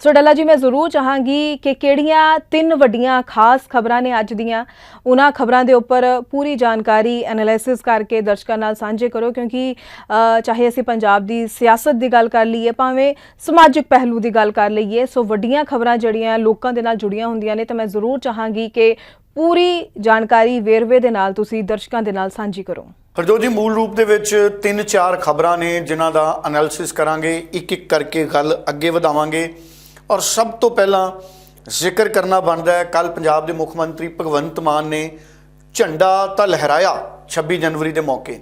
ਸੋ ਡੱਲਾ ਜੀ, ਮੈਂ ਜ਼ਰੂਰ ਚਾਹਾਂਗੀ ਕਿ ਕਿਹੜੀਆਂ ਤਿੰਨ ਵੱਡੀਆਂ ਖਾਸ ਖਬਰਾਂ ਨੇ ਅੱਜ ਦੀਆਂ, ਉਹਨਾਂ ਖਬਰਾਂ ਦੇ ਉੱਪਰ ਪੂਰੀ ਜਾਣਕਾਰੀ ਐਨਾਲਿਸਿਸ ਕਰਕੇ ਦਰਸ਼ਕਾਂ ਨਾਲ ਸਾਂਝੇ ਕਰੋ, ਕਿਉਂਕਿ ਚਾਹੇ ਅਸੀਂ ਪੰਜਾਬ ਦੀ ਸਿਆਸਤ ਦੀ ਗੱਲ ਕਰ ਲਈਏ, ਭਾਵੇਂ ਸਮਾਜਿਕ ਪਹਿਲੂ ਦੀ ਗੱਲ ਕਰ ਲਈਏ, ਸੋ ਵੱਡੀਆਂ ਖਬਰਾਂ ਜਿਹੜੀਆਂ ਲੋਕਾਂ ਦੇ ਨਾਲ ਜੁੜੀਆਂ ਹੁੰਦੀਆਂ ਨੇ, ਤਾਂ ਮੈਂ ਜ਼ਰੂਰ ਚਾਹਾਂਗੀ ਕਿ ਪੂਰੀ ਜਾਣਕਾਰੀ ਵੇਰਵੇ ਦੇ ਨਾਲ ਤੁਸੀਂ ਦਰਸ਼ਕਾਂ ਦੇ ਨਾਲ ਸਾਂਝੀ ਕਰੋ। ਹਰਜੋਤ ਜੀ, ਮੂਲ ਰੂਪ ਦੇ ਵਿੱਚ ਤਿੰਨ ਚਾਰ ਖਬਰਾਂ ਨੇ, ਜਿਨ੍ਹਾਂ ਦਾ ਐਨਾਲਿਸਿਸ ਕਰਾਂਗੇ ਇੱਕ ਇੱਕ ਕਰਕੇ ਗੱਲ ਅੱਗੇ ਵਧਾਵਾਂਗੇ। ਔਰ ਸਭ ਤੋਂ ਪਹਿਲਾਂ ਜ਼ਿਕਰ ਕਰਨਾ ਬਣਦਾ ਹੈ ਕੱਲ ਪੰਜਾਬ ਦੇ ਮੁੱਖ ਮੰਤਰੀ ਭਗਵੰਤ ਮਾਨ ਨੇ ਝੰਡਾ ਤਾਂ ਲਹਿਰਾਇਆ 26 ਜਨਵਰੀ ਦੇ ਮੌਕੇ,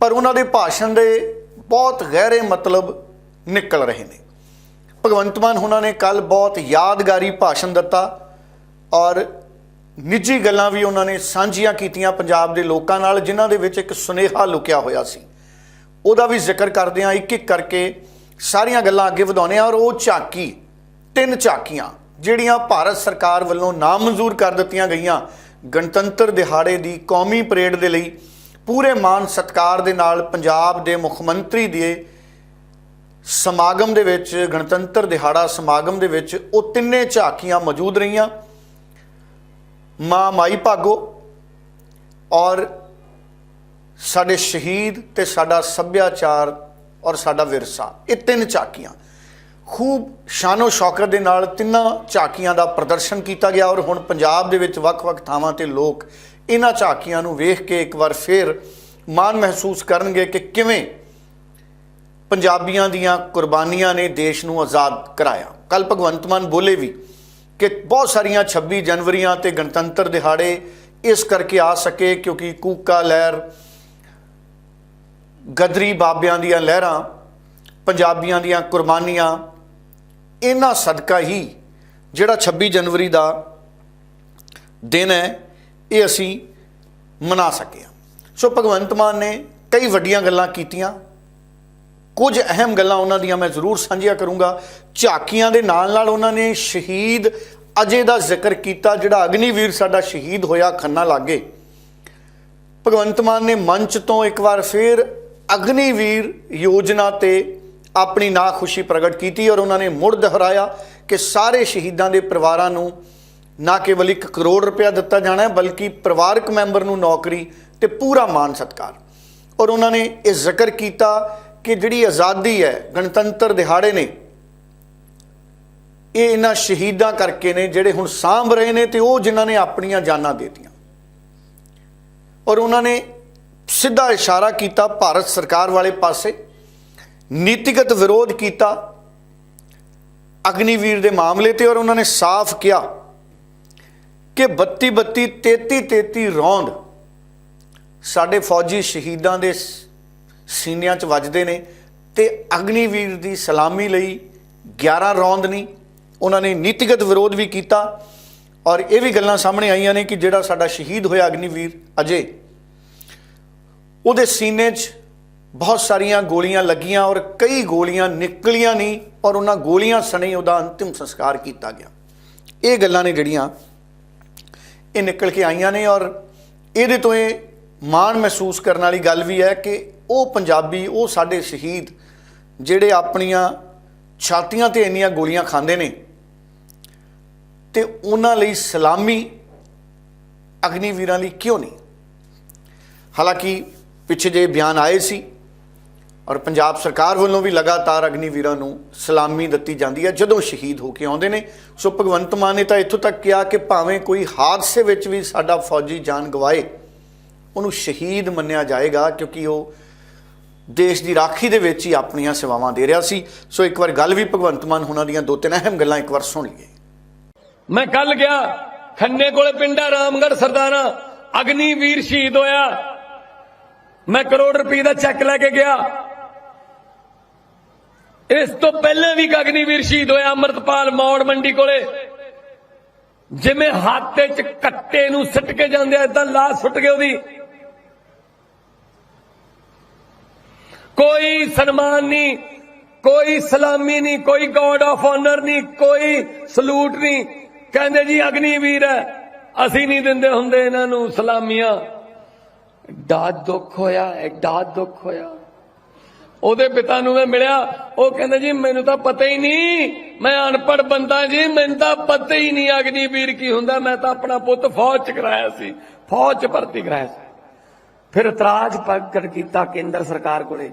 ਪਰ ਉਹਨਾਂ ਦੇ ਭਾਸ਼ਣ ਦੇ ਬਹੁਤ ਗਹਿਰੇ ਮਤਲਬ ਨਿਕਲ ਰਹੇ ਨੇ। ਭਗਵੰਤ ਮਾਨ ਉਹਨਾਂ ਨੇ ਕੱਲ ਬਹੁਤ ਯਾਦਗਾਰੀ ਭਾਸ਼ਣ ਦਿੱਤਾ ਔਰ ਨਿੱਜੀ ਗੱਲਾਂ ਵੀ ਉਹਨਾਂ ਨੇ ਸਾਂਝੀਆਂ ਕੀਤੀਆਂ ਪੰਜਾਬ ਦੇ ਲੋਕਾਂ ਨਾਲ, ਜਿਨ੍ਹਾਂ ਦੇ ਵਿੱਚ ਇੱਕ ਸੁਨੇਹਾ ਲੁਕਿਆ ਹੋਇਆ ਸੀ। ਉਹਦਾ ਵੀ ਜ਼ਿਕਰ ਕਰਦੇ ਹਾਂ ਇੱਕ ਇੱਕ ਕਰਕੇ ਸਾਰੀਆਂ ਗੱਲਾਂ ਅੱਗੇ ਵਧਾਉਂਦੇ ਹਾਂ ਔਰ ਉਹ ਝਾਕੀ ਤਿੰਨ ਝਾਕੀਆਂ ਜਿਹੜੀਆਂ ਭਾਰਤ ਸਰਕਾਰ ਵੱਲੋਂ ਨਾਮਨਜ਼ੂਰ ਕਰ ਦਿੱਤੀਆਂ ਗਈਆਂ। ਗਣਤੰਤਰ ਦਿਹਾੜੇ ਦੀ ਕੌਮੀ ਪਰੇਡ ਦੇ ਲਈ ਪੂਰੇ ਮਾਨ ਸਤਕਾਰ ਦੇ ਨਾਲ ਪੰਜਾਬ ਦੇ ਮੁੱਖ ਮੰਤਰੀ ਦੇ ਸਮਾਗਮ ਦੇ ਵਿੱਚ, ਗਣਤੰਤਰ ਦਿਹਾੜਾ ਸਮਾਗਮ ਦੇ ਵਿੱਚ ਉਹ ਤਿੰਨੇ ਝਾਕੀਆਂ ਮੌਜੂਦ ਰਹੀਆਂ। ਮਾਂ ਮਾਈ ਭਾਗੋ ਔਰ ਸਾਡੇ ਸ਼ਹੀਦ ਤੇ ਸਾਡਾ ਸੱਭਿਆਚਾਰ ਔਰ ਸਾਡਾ ਵਿਰਸਾ, ਇਹ ਤਿੰਨ ਝਾਕੀਆਂ ਖੂਬ ਸ਼ਾਨੋ ਸ਼ੌਕਤ ਦੇ ਨਾਲ ਤਿੰਨਾਂ ਝਾਕੀਆਂ ਦਾ ਪ੍ਰਦਰਸ਼ਨ ਕੀਤਾ ਗਿਆ ਔਰ ਹੁਣ ਪੰਜਾਬ ਦੇ ਵਿੱਚ ਵੱਖ-ਵੱਖ ਥਾਵਾਂ ਤੇ ਲੋਕ ਇਹਨਾਂ ਝਾਕੀਆਂ ਨੂੰ ਵੇਖ ਕੇ ਇੱਕ ਵਾਰ ਫੇਰ ਮਾਣ ਮਹਿਸੂਸ ਕਰਨਗੇ ਕਿ ਕਿਵੇਂ ਪੰਜਾਬੀਆਂ ਦੀਆਂ ਕੁਰਬਾਨੀਆਂ ਨੇ ਦੇਸ਼ ਨੂੰ ਆਜ਼ਾਦ ਕਰਾਇਆ। ਕੱਲ ਭਗਵੰਤ ਮਾਨ ਬੋਲੇ ਵੀ ਕਿ ਬਹੁਤ ਸਾਰੀਆਂ 26 ਜਨਵਰੀਆਂ ਤੇ ਗਣਤੰਤਰ ਦਿਹਾੜੇ ਇਸ ਕਰਕੇ ਆ ਸਕੇ ਕਿਉਂਕਿ ਕੂਕਾ ਲਹਿਰ, ਗਦਰੀ ਬਾਬਿਆਂ ਦੀਆਂ ਲਹਿਰਾਂ, ਪੰਜਾਬੀਆਂ ਦੀਆਂ ਕੁਰਬਾਨੀਆਂ ਇਹਨਾਂ ਸਦਕਾ ਹੀ ਜਿਹੜਾ 26 ਜਨਵਰੀ ਦਾ ਦਿਨ ਹੈ, ਇਹ ਅਸੀਂ ਮਨਾ ਸਕੇ ਹਾਂ। ਸੋ ਭਗਵੰਤ ਮਾਨ ਨੇ ਕਈ ਵੱਡੀਆਂ ਗੱਲਾਂ ਕੀਤੀਆਂ। ਕੁਝ ਅਹਿਮ ਗੱਲਾਂ ਉਹਨਾਂ ਦੀਆਂ ਮੈਂ ਜ਼ਰੂਰ ਸਾਂਝੀਆਂ ਕਰੂੰਗਾ। ਝਾਕੀਆਂ ਦੇ ਨਾਲ ਨਾਲ ਉਹਨਾਂ ਨੇ ਸ਼ਹੀਦ ਅਜੇ ਦਾ ਜ਼ਿਕਰ ਕੀਤਾ, ਜਿਹੜਾ ਅਗਨੀਵੀਰ ਸਾਡਾ ਸ਼ਹੀਦ ਹੋਇਆ ਖੰਨਾ ਲਾਗੇ। ਭਗਵੰਤ ਮਾਨ ਨੇ ਮੰਚ ਤੋਂ ਇੱਕ ਵਾਰ ਫੇਰ ਅਗਨੀਵੀਰ ਯੋਜਨਾ ਤੇ ਆਪਣੀ ਨਾਖੁਸ਼ੀ ਪ੍ਰਗਟ ਕੀਤੀ ਔਰ ਉਹਨਾਂ ਨੇ ਮੁੜ ਦੁਹਰਾਇਆ ਕਿ ਸਾਰੇ ਸ਼ਹੀਦਾਂ ਦੇ ਪਰਿਵਾਰਾਂ ਨੂੰ ਨਾ ਕੇਵਲ 1 ਕਰੋੜ ਰੁਪਇਆ ਦਿੱਤਾ ਜਾਣਾ ਹੈ, ਬਲਕਿ ਪਰਿਵਾਰਕ ਮੈਂਬਰ ਨੂੰ ਨੌਕਰੀ ਤੇ ਪੂਰਾ ਮਾਨ ਸਤਕਾਰ। ਔਰ ਉਹਨਾਂ ਨੇ ਇਹ ਜ਼ਿਕਰ ਕੀਤਾ ਕਿ ਜਿਹੜੀ ਆਜ਼ਾਦੀ ਹੈ, ਗਣਤੰਤਰ ਦਿਹਾੜੇ ਨੇ, ਇਹ ਇਹਨਾਂ ਸ਼ਹੀਦਾਂ ਕਰਕੇ ਨੇ ਜਿਹੜੇ ਹੁਣ ਸਾਂਭ ਰਹੇ ਨੇ ਤੇ ਉਹ ਜਿਨ੍ਹਾਂ ਨੇ ਆਪਣੀਆਂ ਜਾਨਾਂ ਦੇ ਦਿੱਤੀਆਂ। ਔਰ ਉਹਨਾਂ ਨੇ ਸਿੱਧਾ ਇਸ਼ਾਰਾ ਕੀਤਾ ਭਾਰਤ ਸਰਕਾਰ ਵਾਲੇ ਪਾਸੇ ਨੀਤੀਗਤ ਵਿਰੋਧ ਕੀਤਾ। ਅਗਨੀਵੀਰ ਦੇ ਮਾਮਲੇ ਤੇ ਔਰ ਉਹਨਾਂ ਨੇ ਸਾਫ਼ ਕਿਹਾ ਕਿ 32 32 33 33 ਰੌਂਦ ਸਾਡੇ ਫੌਜੀ ਸ਼ਹੀਦਾਂ ਦੇ ਸੀਨਿਆਂ 'ਚ ਵੱਜਦੇ ਨੇ ਤੇ ਅਗਨੀਵੀਰ ਦੀ ਸਲਾਮੀ ਲਈ 11 ਰੌਂਦ ਨਹੀਂ ਉਹਨਾਂ ਨੇ ਨੀਤੀਗਤ ਵਿਰੋਧ ਵੀ ਕੀਤਾ ਔਰ ਇਹ ਵੀ ਗੱਲਾਂ ਸਾਹਮਣੇ ਆਈਆਂ ਨੇ ਕਿ ਜਿਹੜਾ ਸਾਡਾ ਸ਼ਹੀਦ ਹੋਇਆ ਅਗਨੀਵੀਰ ਅਜੇ, ਉਹਦੇ ਸੀਨੇ 'ਚ ਬਹੁਤ ਸਾਰੀਆਂ ਗੋਲੀਆਂ ਲੱਗੀਆਂ ਔਰ ਕਈ ਗੋਲੀਆਂ ਨਿਕਲੀਆਂ ਨਹੀਂ ਔਰ ਉਹਨਾਂ ਗੋਲੀਆਂ ਸਣੇ ਉਹਦਾ ਅੰਤਿਮ ਸੰਸਕਾਰ ਕੀਤਾ ਗਿਆ। ਇਹ ਗੱਲਾਂ ਨੇ ਜਿਹੜੀਆਂ ਇਹ ਨਿਕਲ ਕੇ ਆਈਆਂ ਨੇ ਔਰ ਇਹਦੇ ਤੋਂ ਇਹ ਮਾਣ ਮਹਿਸੂਸ ਕਰਨ ਵਾਲੀ ਗੱਲ ਵੀ ਹੈ ਕਿ ਉਹ ਪੰਜਾਬੀ, ਉਹ ਸਾਡੇ ਸ਼ਹੀਦ ਜਿਹੜੇ ਆਪਣੀਆਂ ਛਾਤੀਆਂ ਤੇ ਇੰਨੀਆਂ ਗੋਲੀਆਂ ਖਾਂਦੇ ਨੇ ਤੇ ਉਹਨਾਂ ਲਈ ਸਲਾਮੀ ਅਗਨੀਵੀਰਾਂ ਲਈ ਕਿਉਂ ਨਹੀਂ? ਹਾਲਾਂਕਿ ਪਿੱਛੇ ਜੇ ਬਿਆਨ ਆਏ ਸੀ ਔਰ ਪੰਜਾਬ ਸਰਕਾਰ ਵੱਲੋਂ ਵੀ ਲਗਾਤਾਰ ਅਗਨੀਵੀਰਾਂ ਨੂੰ ਸਲਾਮੀ ਦਿੱਤੀ ਜਾਂਦੀ ਹੈ ਜਦੋਂ ਸ਼ਹੀਦ ਹੋ ਕੇ ਆਉਂਦੇ ਨੇ। ਸੋ ਭਗਵੰਤ ਮਾਨ ਨੇ ਤਾਂ ਇੱਥੋਂ ਤੱਕ ਕਿਹਾ ਕਿ ਭਾਵੇਂ ਕੋਈ ਹਾਦਸੇ ਵਿੱਚ ਵੀ ਸਾਡਾ ਫੌਜੀ ਜਾਨ ਗਵਾਏ, ਉਹਨੂੰ ਸ਼ਹੀਦ ਮੰਨਿਆ ਜਾਏਗਾ ਕਿਉਂਕਿ ਉਹ ਦੇਸ਼ ਦੀ ਰਾਖੀ ਦੇ ਵਿੱਚ ਹੀ ਆਪਣੀਆਂ ਸੇਵਾਵਾਂ ਦੇ ਰਿਹਾ ਸੀ। ਸੋ ਇੱਕ ਵਾਰ ਗੱਲ ਵੀ ਭਗਵੰਤ ਮਾਨ ਉਹਨਾਂ ਦੀਆਂ ਦੋ ਤਿੰਨ ਅਹਿਮ ਗੱਲਾਂ ਇੱਕ ਵਾਰ ਸੁਣ ਲਈਏ। ਮੈਂ ਕੱਲ ਗਿਆ, ਖੰਨੇ ਕੋਲੇ ਪਿੰਡਾ ਰਾਮਗੜ੍ਹ ਸਰਦਾਰਾ ਅਗਨੀ ਵੀਰ ਸ਼ਹੀਦ ਹੋਇਆ। ਮੈਂ ਕਰੋੜ ਰੁਪਏ ਦਾ ਚੈੱਕ ਲੈ ਕੇ ਗਿਆ। ਇਸ ਤੋਂ ਪਹਿਲਾਂ ਵੀ ਇੱਕ ਅਗਨੀਵੀਰ ਸ਼ਹੀਦ ਹੋਇਆ ਅਮਰਤਪਾਲ ਮੌੜ ਮੰਡੀ ਕੋਲੇ। ਜਿਵੇਂ ਹੱਥ 'ਚ ਕੱਟੇ ਨੂੰ ਸਿੱਟ ਕੇ ਜਾਂਦੇ ਐ ਤਾਂ ਲਾਸ਼ ਸੁੱਟ ਗਈ ਉਹਦੀ। ਕੋਈ ਸਨਮਾਨ ਨਹੀਂ, ਕੋਈ ਸਲਾਮੀ ਨਹੀਂ, ਕੋਈ ਗਾਰਡ ਆਫ ਆਨਰ ਨਹੀਂ, ਕੋਈ ਸਲੂਟ ਨਹੀਂ। ਕਹਿੰਦੇ ਜੀ ਅਗਨੀਵੀਰ ਹੈ, ਅਸੀਂ ਨਹੀਂ ਦਿੰਦੇ ਹੁੰਦੇ ਇਹਨਾਂ ਨੂੰ ਸਲਾਮੀਆਂ। ਐਡਾ ਦੁੱਖ ਹੋਇਆ ਐਡਾ ਦੁੱਖ ਹੋਇਆ। ਉਹਦੇ ਪਿਤਾ ਨੂੰ ਮੈਂ ਮਿਲਿਆ, ਉਹ ਕਹਿੰਦਾ ਜੀ, ਮੈਨੂੰ ਤਾਂ ਪਤਾ ਹੀ ਨਹੀਂ। ਮੈਂ ਅਨਪੜ ਬੰਦਾ ਜੀ, ਮੈਨੂੰ ਤਾਂ ਪਤਾ ਹੀ ਨਹੀਂ ਅਗਨੀਵੀਰ ਕੀ ਹੁੰਦਾ। ਮੈਂ ਤਾਂ ਆਪਣਾ ਪੁੱਤ ਫੌਜ ਚ ਕਰਾਇਆ ਸੀ, ਫੌਜ ਚ ਭਰਤੀ ਕਰਾਇਆ ਸੀ। ਫਿਰ ਇਤਰਾਜ਼ ਪ੍ਰਗਟ ਕੀਤਾ ਕੇਂਦਰ ਸਰਕਾਰ ਕੋਲੇ।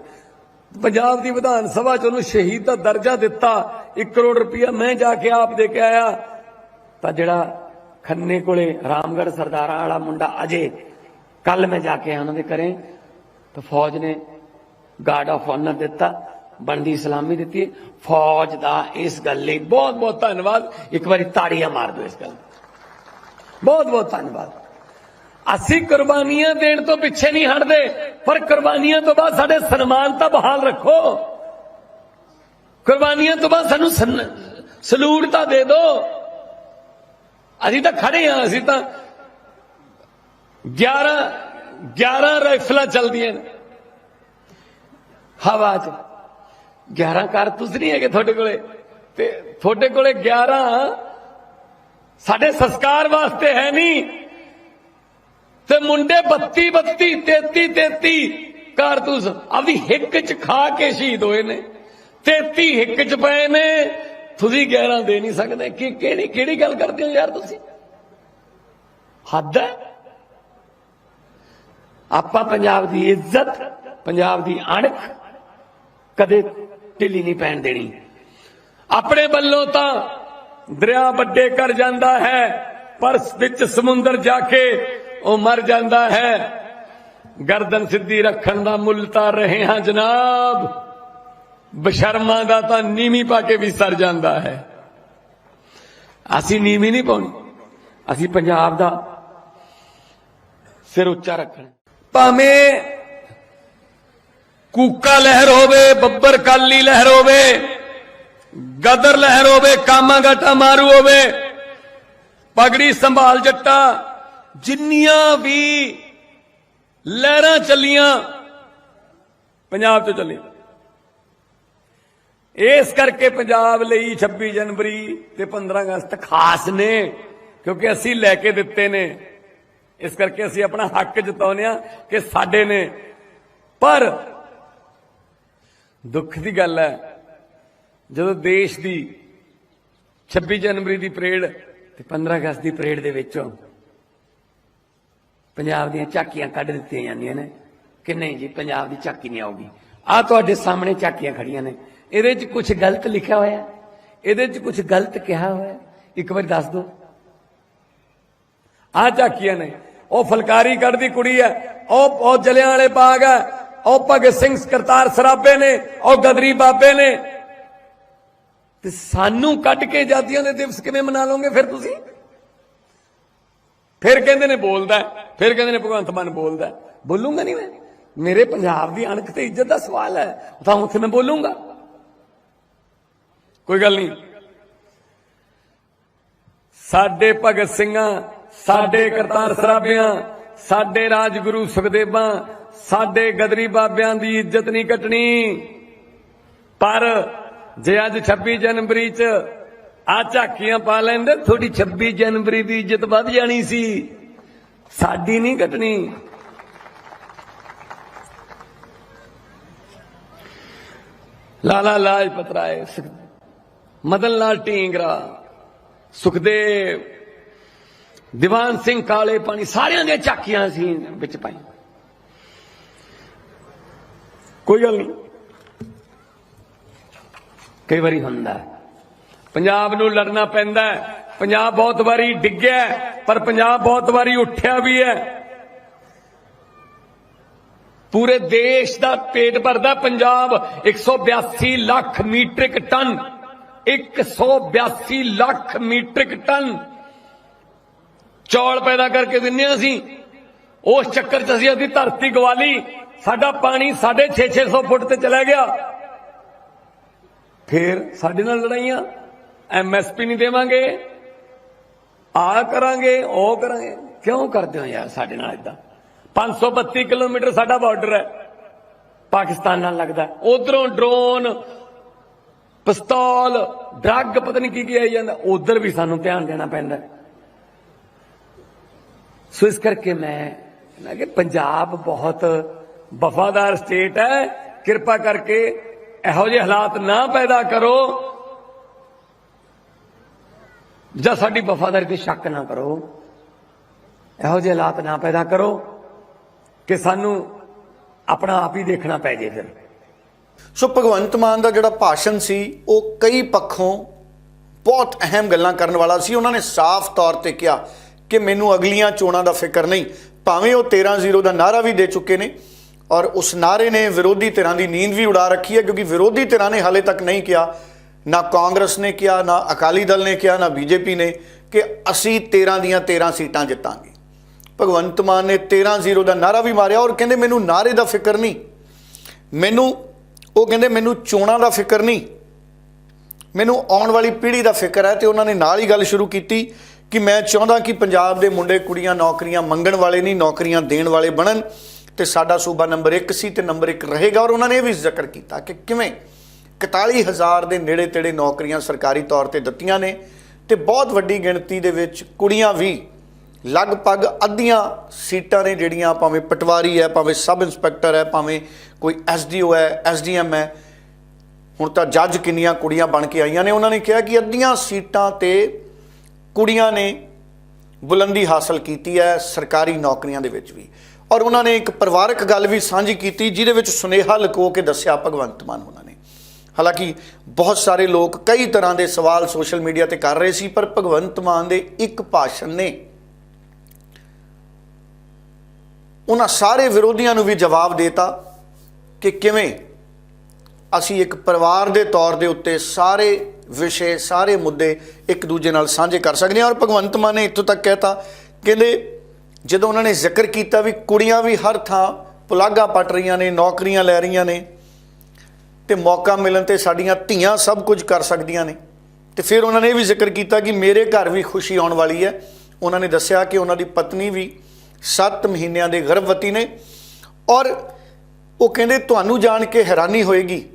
ਪੰਜਾਬ ਦੀ ਵਿਧਾਨ ਸਭਾ ਚ ਉਹਨੂੰ ਸ਼ਹੀਦ ਦਾ ਦਰਜਾ ਦਿੱਤਾ। 1 ਕਰੋੜ ਰੁਪਇਆ ਮੈਂ ਜਾ ਕੇ ਆਪ ਦੇ ਕੇ ਆਇਆ। ਤਾਂ ਜਿਹੜਾ ਖੰਨੇ ਕੋਲੇ ਰਾਮਗੜ ਸਰਦਾਰਾਂ ਵਾਲਾ ਮੁੰਡਾ ਅਜੇ ਕੱਲ ਮੈਂ ਜਾ ਕੇ ਆਇਆ ਉਹਨਾਂ ਦੇ ਘਰੇ। ਤਾਂ ਫੌਜ ਨੇ ਗਾਰਡ ਆਫ ਆਨਰ ਦਿੱਤਾ, ਬਣਦੀ ਸਲਾਮੀ ਦਿੱਤੀ। ਫੌਜ ਦਾ ਇਸ ਗੱਲ ਲਈ ਬਹੁਤ ਬਹੁਤ ਧੰਨਵਾਦ। ਇੱਕ ਵਾਰੀ ਤਾੜੀਆਂ ਮਾਰ ਦਿਓ ਇਸ ਗੱਲ ਬਹੁਤ ਬਹੁਤ ਧੰਨਵਾਦ। ਅਸੀਂ ਕੁਰਬਾਨੀਆਂ ਦੇਣ ਤੋਂ ਪਿੱਛੇ ਨਹੀਂ ਹਟਦੇ, ਪਰ ਕੁਰਬਾਨੀਆਂ ਤੋਂ ਬਾਅਦ ਸਾਡੇ ਸਨਮਾਨ ਤਾਂ ਬਹਾਲ ਰੱਖੋ। ਕੁਰਬਾਨੀਆਂ ਤੋਂ ਬਾਅਦ ਸਾਨੂੰ ਸਲੂਟ ਤਾਂ ਦੇ ਦਿਓ ਅਸੀਂ ਤਾਂ ਖੜੇ ਹਾਂ, ਅਸੀਂ ਤਾਂ 11 11 ਰਾਈਫਲਾਂ ਚੱਲਦੀਆਂ ਨੇ। ਹਵਾ 'ਚ। 11 ਕਾਰਤੂਸ ਨਹੀਂ ਹੈਗੇ ਤੁਹਾਡੇ ਕੋਲੇ। ਤੇ ਤੁਹਾਡੇ ਕੋਲੇ 11 ਸਾਡੇ ਸੰਸਕਾਰ ਵਾਸਤੇ ਹੈ ਨਹੀਂ। ਤੇ ਮੁੰਡੇ 32 32 33 33 ਕਾਰਤੂਸ ਆਪਦੀ ਹਿੱਕ ਚ ਖਾ ਕੇ ਸ਼ਹੀਦ ਹੋਏ ਨੇ। 33 ਹਿੱਕ ਚ ਪਏ ਨੇ। ਤੁਸੀਂ 11 ਦੇ ਨਹੀਂ ਸਕਦੇ। ਕਿ ਕਿਹੜੀ ਕਿਹੜੀ ਗੱਲ ਕਰਦੇ ਹੋ ਯਾਰ ਤੁਸੀਂ? ਹੱਦ ਹੈ। ਆਪਾਂ ਪੰਜਾਬ ਦੀ ਇੱਜ਼ਤ, ਪੰਜਾਬ ਦੀ ਅਣਖ ਕਦੇ ਢਿੱਲੀ ਨਹੀਂ ਪੈਣ ਦੇਣੀ। ਆਪਣੇ ਵੱਲੋਂ ਤਾਂ ਦਰਿਆ ਵੱਡੇ ਕਰ ਜਾਂਦਾ ਹੈ ਪਰ ਵਿੱਚ ਸਮੁੰਦਰ ਜਾ ਕੇ ਉਹ ਮਰ ਜਾਂਦਾ ਹੈ। ਗਰਦਨ ਸਿੱਧੀ ਰੱਖਣ ਦਾ ਮੁੱਲ ਤਾਂ ਰਹੇ ਹਾਂ ਜਨਾਬ। ਬਸ਼ਰਮਾਂ ਦਾ ਤਾਂ ਨੀਵੀਂ ਪਾ ਕੇ ਵੀ ਸਰ ਜਾਂਦਾ ਹੈ। ਅਸੀਂ ਨੀਵੀਂ ਨਹੀਂ ਪਾਉਣੀ। ਅਸੀਂ ਪੰਜਾਬ ਦਾ ਸਿਰ ਉੱਚਾ ਰੱਖਣਾ ਭਾਵੇਂ ਕੂਕਾ ਲਹਿਰ ਹੋਵੇ, ਬੱਬਰ ਕਾਲੀ ਲਹਿਰ ਹੋਵੇ, ਗਦਰ ਲਹਿਰ ਹੋਵੇ, ਕਾਮਾ ਗਾਟਾ ਮਾਰੂ ਹੋਵੇ, ਪਗੜੀ ਸੰਭਾਲ ਜੱਟਾ, ਜਿੰਨੀਆਂ ਵੀ ਲਹਿਰਾਂ ਚੱਲੀਆਂ, ਪੰਜਾਬ ਤੋਂ ਚੱਲੀ ਇਸ ਕਰਕੇ ਪੰਜਾਬ ਲਈ 26 ਜਨਵਰੀ ਤੇ 15 ਅਗਸਤ ਖਾਸ ਨੇ, ਕਿਉਂਕਿ ਅਸੀਂ ਲੈ ਕੇ ਦਿੱਤੇ ਨੇ। ਇਸ ਕਰਕੇ ਅਸੀਂ ਆਪਣਾ ਹੱਕ ਜਤਾਉਂਦੇ ਆ ਕਿ ਸਾਡੇ ਨੇ, ਪਰ ਦੁੱਖ ਦੀ ਗੱਲ ਹੈ। ਜਦੋਂ ਦੇਸ਼ ਦੀ 26 ਜਨਵਰੀ ਦੀ ਪਰੇਡ ਤੇ 15 ਅਗਸਤ ਦੀ ਪਰੇਡ ਦੇ ਵਿੱਚੋਂ ਪੰਜਾਬ ਦੀਆਂ ਝਾਕੀਆਂ ਕੱਢ ਦਿੱਤੀਆਂ ਜਾਂਦੀਆਂ ਨੇ। ਕਿ ਨਹੀਂ ਜੀ, ਪੰਜਾਬ ਦੀ ਝਾਕੀ ਨਹੀਂ ਆਉਗੀ ਆ ਤੁਹਾਡੇ ਸਾਹਮਣੇ ਝਾਕੀਆਂ ਖੜੀਆਂ ਨੇ। ਇਹਦੇ 'ਚ ਕੁਝ ਗਲਤ ਲਿਖਿਆ ਹੋਇਆ ਇਹਦੇ 'ਚ ਕੁਝ ਗਲਤ ਕਿਹਾ ਹੋਇਆ ਇੱਕ ਵਾਰੀ ਦੱਸ ਦਿਓ। ਆ ਝਾਕੀਆਂ ਨੇ। ਉਹ ਫਲਕਾਰੀ ਕੱਢਦੀ ਕੁੜੀ ਹੈ। ਉਹ ਉਹ ਜਲਿਆਂ ਵਾਲੇ ਬਾਗ ਹੈ। ਉਹ ਭਗਤ ਸਿੰਘ ਕਰਤਾਰ ਸਰਾਬੇ ਨੇ, ਉਹ ਗਦਰੀ ਬਾਬੇ ਨੇ। ਤੇ ਸਾਨੂੰ ਕੱਢ ਕੇ ਆਜ਼ਾਦੀਆਂ ਦੇ ਦਿਵਸ ਕਿਵੇਂ ਮਨਾ ਲਓਗੇ ਫਿਰ ਤੁਸੀਂ? ਫਿਰ ਕਹਿੰਦੇ ਨੇ ਬੋਲਦਾ ਫਿਰ ਕਹਿੰਦੇ ਨੇ ਭਗਵੰਤ ਮਾਨ ਬੋਲਦਾ ਬੋਲੂਗਾ ਨਹੀਂ ਮੈਂ? ਮੇਰੇ ਪੰਜਾਬ ਦੀ ਅਣਖ ਤੇ ਇੱਜ਼ਤ ਦਾ ਸਵਾਲ ਹੈ, ਤਾਂ ਉੱਥੇ ਮੈਂ ਬੋਲੂੰਗਾ। ਕੋਈ ਗੱਲ ਨਹੀਂ। ਸਾਡੇ ਭਗਤ ਸਿੰਘਾਂ, ਸਾਡੇ ਕਰਤਾਰ ਸਰਾਬਿਆਂ, ਸਾਡੇ ਰਾਜਗੁਰੂ ਸੁਖਦੇਵਾਂ ਸਾਡੇ ਗਦਰੀ ਬਾਬਿਆਂ ਦੀ ਇੱਜ਼ਤ ਨਹੀਂ ਕੱਟਣੀ। ਪਰ ਜੇ ਅੱਜ 26 ਜਨਵਰੀ 'ਚ ਆ ਝਾਕੀਆਂ ਪਾ ਲੈਂਦੇ ਥੋੜੀ 26 ਜਨਵਰੀ ਦੀ ਇੱਜ਼ਤ ਵੱਧ ਜਾਣੀ ਸੀ। ਸਾਡੀ ਨਹੀਂ ਕੱਟਣੀ। ਲਾਲਾ ਲਾਜਪਤ ਰਾਏ ਮਦਨ ਲਾਲ ਢੀਂਗਰਾ, ਸੁਖਦੇਵ, ਦੀਵਾਨ ਸਿੰਘ ਕਾਲੇ ਪਾਣੀ, ਸਾਰਿਆਂ ਦੀਆਂ ਝਾਕੀਆਂ ਸੀ ਵਿੱਚ ਪਾਈ ਕੋਈ ਗੱਲ ਨਹੀਂ। ਕਈ ਵਾਰੀ ਹੁੰਦਾ ਪੰਜਾਬ ਨੂੰ ਲੜਨਾ ਪੈਂਦਾ ਪੰਜਾਬ ਬਹੁਤ ਵਾਰੀ ਡਿੱਗਿਆ ਪਰ ਪੰਜਾਬ ਬਹੁਤ ਵਾਰੀ ਉੱਠਿਆ ਵੀ ਹੈ। ਪੂਰੇ ਦੇਸ਼ ਦਾ ਪੇਟ ਭਰਦਾ Punjab 182 lakh metric ton 182 lakh metric ton ਚੌਲ ਪੈਦਾ ਕਰਕੇ ਦਿੰਨੇ ਹਾਂ ਅਸੀਂ। ਉਸ ਚੱਕਰ 'ਚ ਅਸੀਂ ਆਪਣੀ ਧਰਤੀ ਗਵਾਲੀ। ਸਾਡਾ ਪਾਣੀ 6.5 600 ਫੁੱਟ ਤੇ ਚਲਾ ਗਿਆ। ਫਿਰ ਸਾਡੇ ਨਾਲ ਲੜਾਈਆਂ। ਐਮਐਸਪੀ ਨਹੀਂ ਦੇਵਾਂਗੇ। ਆ ਕਰਾਂਗੇ, ਉਹ ਕਰਾਂਗੇ। ਕਿਉਂ ਕਰਦੇ ਹੋ ਯਾਰ ਸਾਡੇ ਨਾਲ ਇਦਾਂ 532 ਕਿਲੋਮੀਟਰ ਸਾਡਾ ਬਾਰਡਰ ਹੈ। ਪਾਕਿਸਤਾਨ ਨਾਲ ਲੱਗਦਾ। ਉਧਰੋਂ ਡਰੋਨ, ਪਿਸਤੌਲ, ਡਰੱਗ ਪਤਾ ਨਹੀਂ ਕੀ ਕੀ ਆਈ ਜਾਂਦਾ। ਉਧਰ ਵੀ ਸਾਨੂੰ ਧਿਆਨ ਦੇਣਾ ਪੈਂਦਾ। ਸੋ ਇਸ ਕਰਕੇ ਮੈਂ ਮੈਂ ਕਿ ਪੰਜਾਬ ਬਹੁਤ ਵਫਾਦਾਰ ਸਟੇਟ ਹੈ। ਕਿਰਪਾ ਕਰਕੇ ਇਹੋ ਜਿਹੇ ਹਾਲਾਤ ਨਾ ਪੈਦਾ ਕਰੋ। ਜਾਂ ਸਾਡੀ ਵਫਾਦਾਰੀ ਤੇ ਸ਼ੱਕ ਨਾ ਕਰੋ। ਇਹੋ ਜਿਹੇ ਹਾਲਾਤ ਨਾ ਪੈਦਾ ਕਰੋ ਕਿ ਸਾਨੂੰ ਆਪਣਾ ਆਪ ਹੀ ਦੇਖਣਾ ਪੈ ਜੇ ਫਿਰ। ਸੋ ਭਗਵੰਤ ਮਾਨ ਦਾ ਜਿਹੜਾ ਭਾਸ਼ਣ ਸੀ, ਉਹ ਕਈ ਪੱਖੋਂ ਬਹੁਤ ਅਹਿਮ ਗੱਲਾਂ ਕਰਨ ਵਾਲਾ ਸੀ। ਉਹਨਾਂ ਨੇ ਸਾਫ਼ ਤੌਰ ਤੇ ਕਿਹਾ ਕਿ ਮੈਨੂੰ ਅਗਲੀਆਂ ਚੋਣਾਂ ਦਾ ਫਿਕਰ ਨਹੀਂ। ਭਾਵੇਂ ਉਹ 13-0 ਦਾ ਨਾਰਾ ਵੀ ਦੇ ਚੁੱਕੇ ਨੇ ਔਰ ਉਸ ਨਾਰੇ ਨੇ ਵਿਰੋਧੀ ਧਿਰਾਂ ਦੀ ਨੀਂਦ ਵੀ ਉਡਾ ਰੱਖੀ ਹੈ, ਕਿਉਂਕਿ ਵਿਰੋਧੀ ਧਿਰਾਂ ਨੇ ਹਾਲੇ ਤੱਕ ਨਹੀਂ ਕਿਹਾ। ਨਾ ਕਾਂਗਰਸ ਨੇ ਕਿਹਾ, ਨਾ ਅਕਾਲੀ ਦਲ ਨੇ ਕਿਹਾ, ਨਾ ਬੀਜੇਪੀ ਨੇ ਕਿ ਅਸੀਂ 13 ਦੀਆਂ 13 ਸੀਟਾਂ ਜਿੱਤਾਂਗੇ। ਭਗਵੰਤ ਮਾਨ ਨੇ 13-0 ਦਾ ਨਾਰਾ ਵੀ ਮਾਰਿਆ ਔਰ ਕਹਿੰਦੇ ਮੈਨੂੰ ਨਾਰੇ ਦਾ ਫਿਕਰ ਨਹੀਂ। ਮੈਨੂੰ, ਉਹ ਕਹਿੰਦੇ ਮੈਨੂੰ ਚੋਣਾਂ ਦਾ ਫਿਕਰ ਨਹੀਂ। ਮੈਨੂੰ ਆਉਣ ਵਾਲੀ ਪੀੜ੍ਹੀ ਦਾ ਫਿਕਰ ਹੈ ਤੇ ਉਹਨਾਂ ਨੇ ਨਾਲ ਹੀ ਗੱਲ ਸ਼ੁਰੂ ਕੀਤੀ ਕਿ ਮੈਂ ਚਾਹੁੰਦਾ ਕਿ ਪੰਜਾਬ ਦੇ ਮੁੰਡੇ ਕੁੜੀਆਂ ਨੌਕਰੀਆਂ ਮੰਗਣ ਵਾਲੇ ਨਹੀਂ, ਨੌਕਰੀਆਂ ਦੇਣ ਵਾਲੇ ਬਣਨ। ਤੇ ਸਾਡਾ ਸੂਬਾ ਨੰਬਰ 1 ਸੀ ਤੇ ਨੰਬਰ 1 ਰਹੇਗਾ ਔਰ ਉਹਨਾਂ ਨੇ ਇਹ ਵੀ ਜ਼ਿਕਰ ਕੀਤਾ ਕਿ ਕਿਵੇਂ 41000 ਦੇ ਨੇੜੇ ਤੇੜੇ ਨੌਕਰੀਆਂ ਸਰਕਾਰੀ ਤੌਰ ਤੇ ਦਿੱਤੀਆਂ ਨੇ ਤੇ ਬਹੁਤ ਵੱਡੀ ਗਿਣਤੀ ਦੇ ਵਿੱਚ ਕੁੜੀਆਂ ਵੀ ਲਗਭਗ ਅੱਧੀਆਂ ਸੀਟਾਂ ਨੇ ਜਿਹੜੀਆਂ ਭਾਵੇਂ ਪਟਵਾਰੀ ਹੈ, ਭਾਵੇਂ ਸਬ ਇੰਸਪੈਕਟਰ ਹੈ, ਭਾਵੇਂ ਕੋਈ ਐਸਡੀਓ ਹੈ ਐਸਡੀਐਮ ਹੈ। ਹੁਣ ਤਾਂ ਜੱਜ ਕਿੰਨੀਆਂ ਕੁੜੀਆਂ ਬਣ ਕੇ ਆਈਆਂ ਨੇ। ਉਹਨਾਂ ਨੇ ਕਿਹਾ ਕਿ ਅੱਧੀਆਂ ਸੀਟਾਂ ਤੇ ਕੁੜੀਆਂ ਨੇ ਬੁਲੰਦੀ ਹਾਸਲ ਕੀਤੀ ਹੈ ਸਰਕਾਰੀ ਨੌਕਰੀਆਂ ਦੇ ਵਿੱਚ ਵੀ। ਔਰ ਉਹਨਾਂ ਨੇ ਇੱਕ ਪਰਿਵਾਰਕ ਗੱਲ ਵੀ ਸਾਂਝੀ ਕੀਤੀ, ਜਿਹਦੇ ਵਿੱਚ ਸੁਨੇਹਾ ਲਕੋ ਕੇ ਦੱਸਿਆ ਭਗਵੰਤ ਮਾਨ ਉਹਨਾਂ ਨੇ। ਹਾਲਾਂਕਿ ਬਹੁਤ ਸਾਰੇ ਲੋਕ ਕਈ ਤਰ੍ਹਾਂ ਦੇ ਸਵਾਲ ਸੋਸ਼ਲ ਮੀਡੀਆ ਤੇ ਕਰ ਰਹੇ ਸੀ, ਪਰ ਭਗਵੰਤ ਮਾਨ ਦੇ ਇੱਕ ਭਾਸ਼ਣ ਨੇ ਉਹਨਾਂ ਸਾਰੇ ਵਿਰੋਧੀਆਂ ਨੂੰ ਵੀ ਜਵਾਬ ਦੇਤਾ ਕਿ ਕਿਵੇਂ ਅਸੀਂ ਇੱਕ ਪਰਿਵਾਰ ਦੇ ਤੌਰ ਦੇ ਉੱਤੇ ਸਾਰੇ ਵਿਸ਼ੇ, ਸਾਰੇ ਮੁੱਦੇ ਇੱਕ ਦੂਜੇ ਨਾਲ ਸਾਂਝੇ ਕਰ ਸਕਦੇ ਹਾਂ। ਔਰ ਭਗਵੰਤ ਮਾਨ ਨੇ ਇੱਥੋਂ ਤੱਕ ਕਹਿਤਾ, ਕਹਿੰਦੇ ਜਦੋਂ ਉਹਨਾਂ ਨੇ ਜ਼ਿਕਰ ਕੀਤਾ ਵੀ ਕੁੜੀਆਂ ਵੀ ਹਰ ਥਾਂ ਪੁਲਾਗਾ ਪਟ ਰਹੀਆਂ ਨੇ, ਨੌਕਰੀਆਂ ਲੈ ਰਹੀਆਂ ਨੇ, ਤੇ ਮੌਕਾ ਮਿਲਣ ਤੇ ਸਾਡੀਆਂ ਧੀਆਂ ਸਭ ਕੁਝ ਕਰ ਸਕਦੀਆਂ ਨੇ। ਤੇ ਫਿਰ ਉਹਨਾਂ ਨੇ ਇਹ ਵੀ ਜ਼ਿਕਰ ਕੀਤਾ ਕਿ ਮੇਰੇ ਘਰ ਵੀ ਖੁਸ਼ੀ ਆਉਣ ਵਾਲੀ ਹੈ। ਉਹਨਾਂ ਨੇ ਦੱਸਿਆ ਕਿ ਉਹਨਾਂ ਦੀ ਪਤਨੀ ਵੀ 7 ਮਹੀਨਿਆਂ ਦੇ ਗਰਭਵਤੀ ਨੇ ਔਰ ਉਹ ਕਹਿੰਦੇ, ਤੁਹਾਨੂੰ ਜਾਣ ਕੇ ਹੈਰਾਨੀ ਹੋਏਗੀ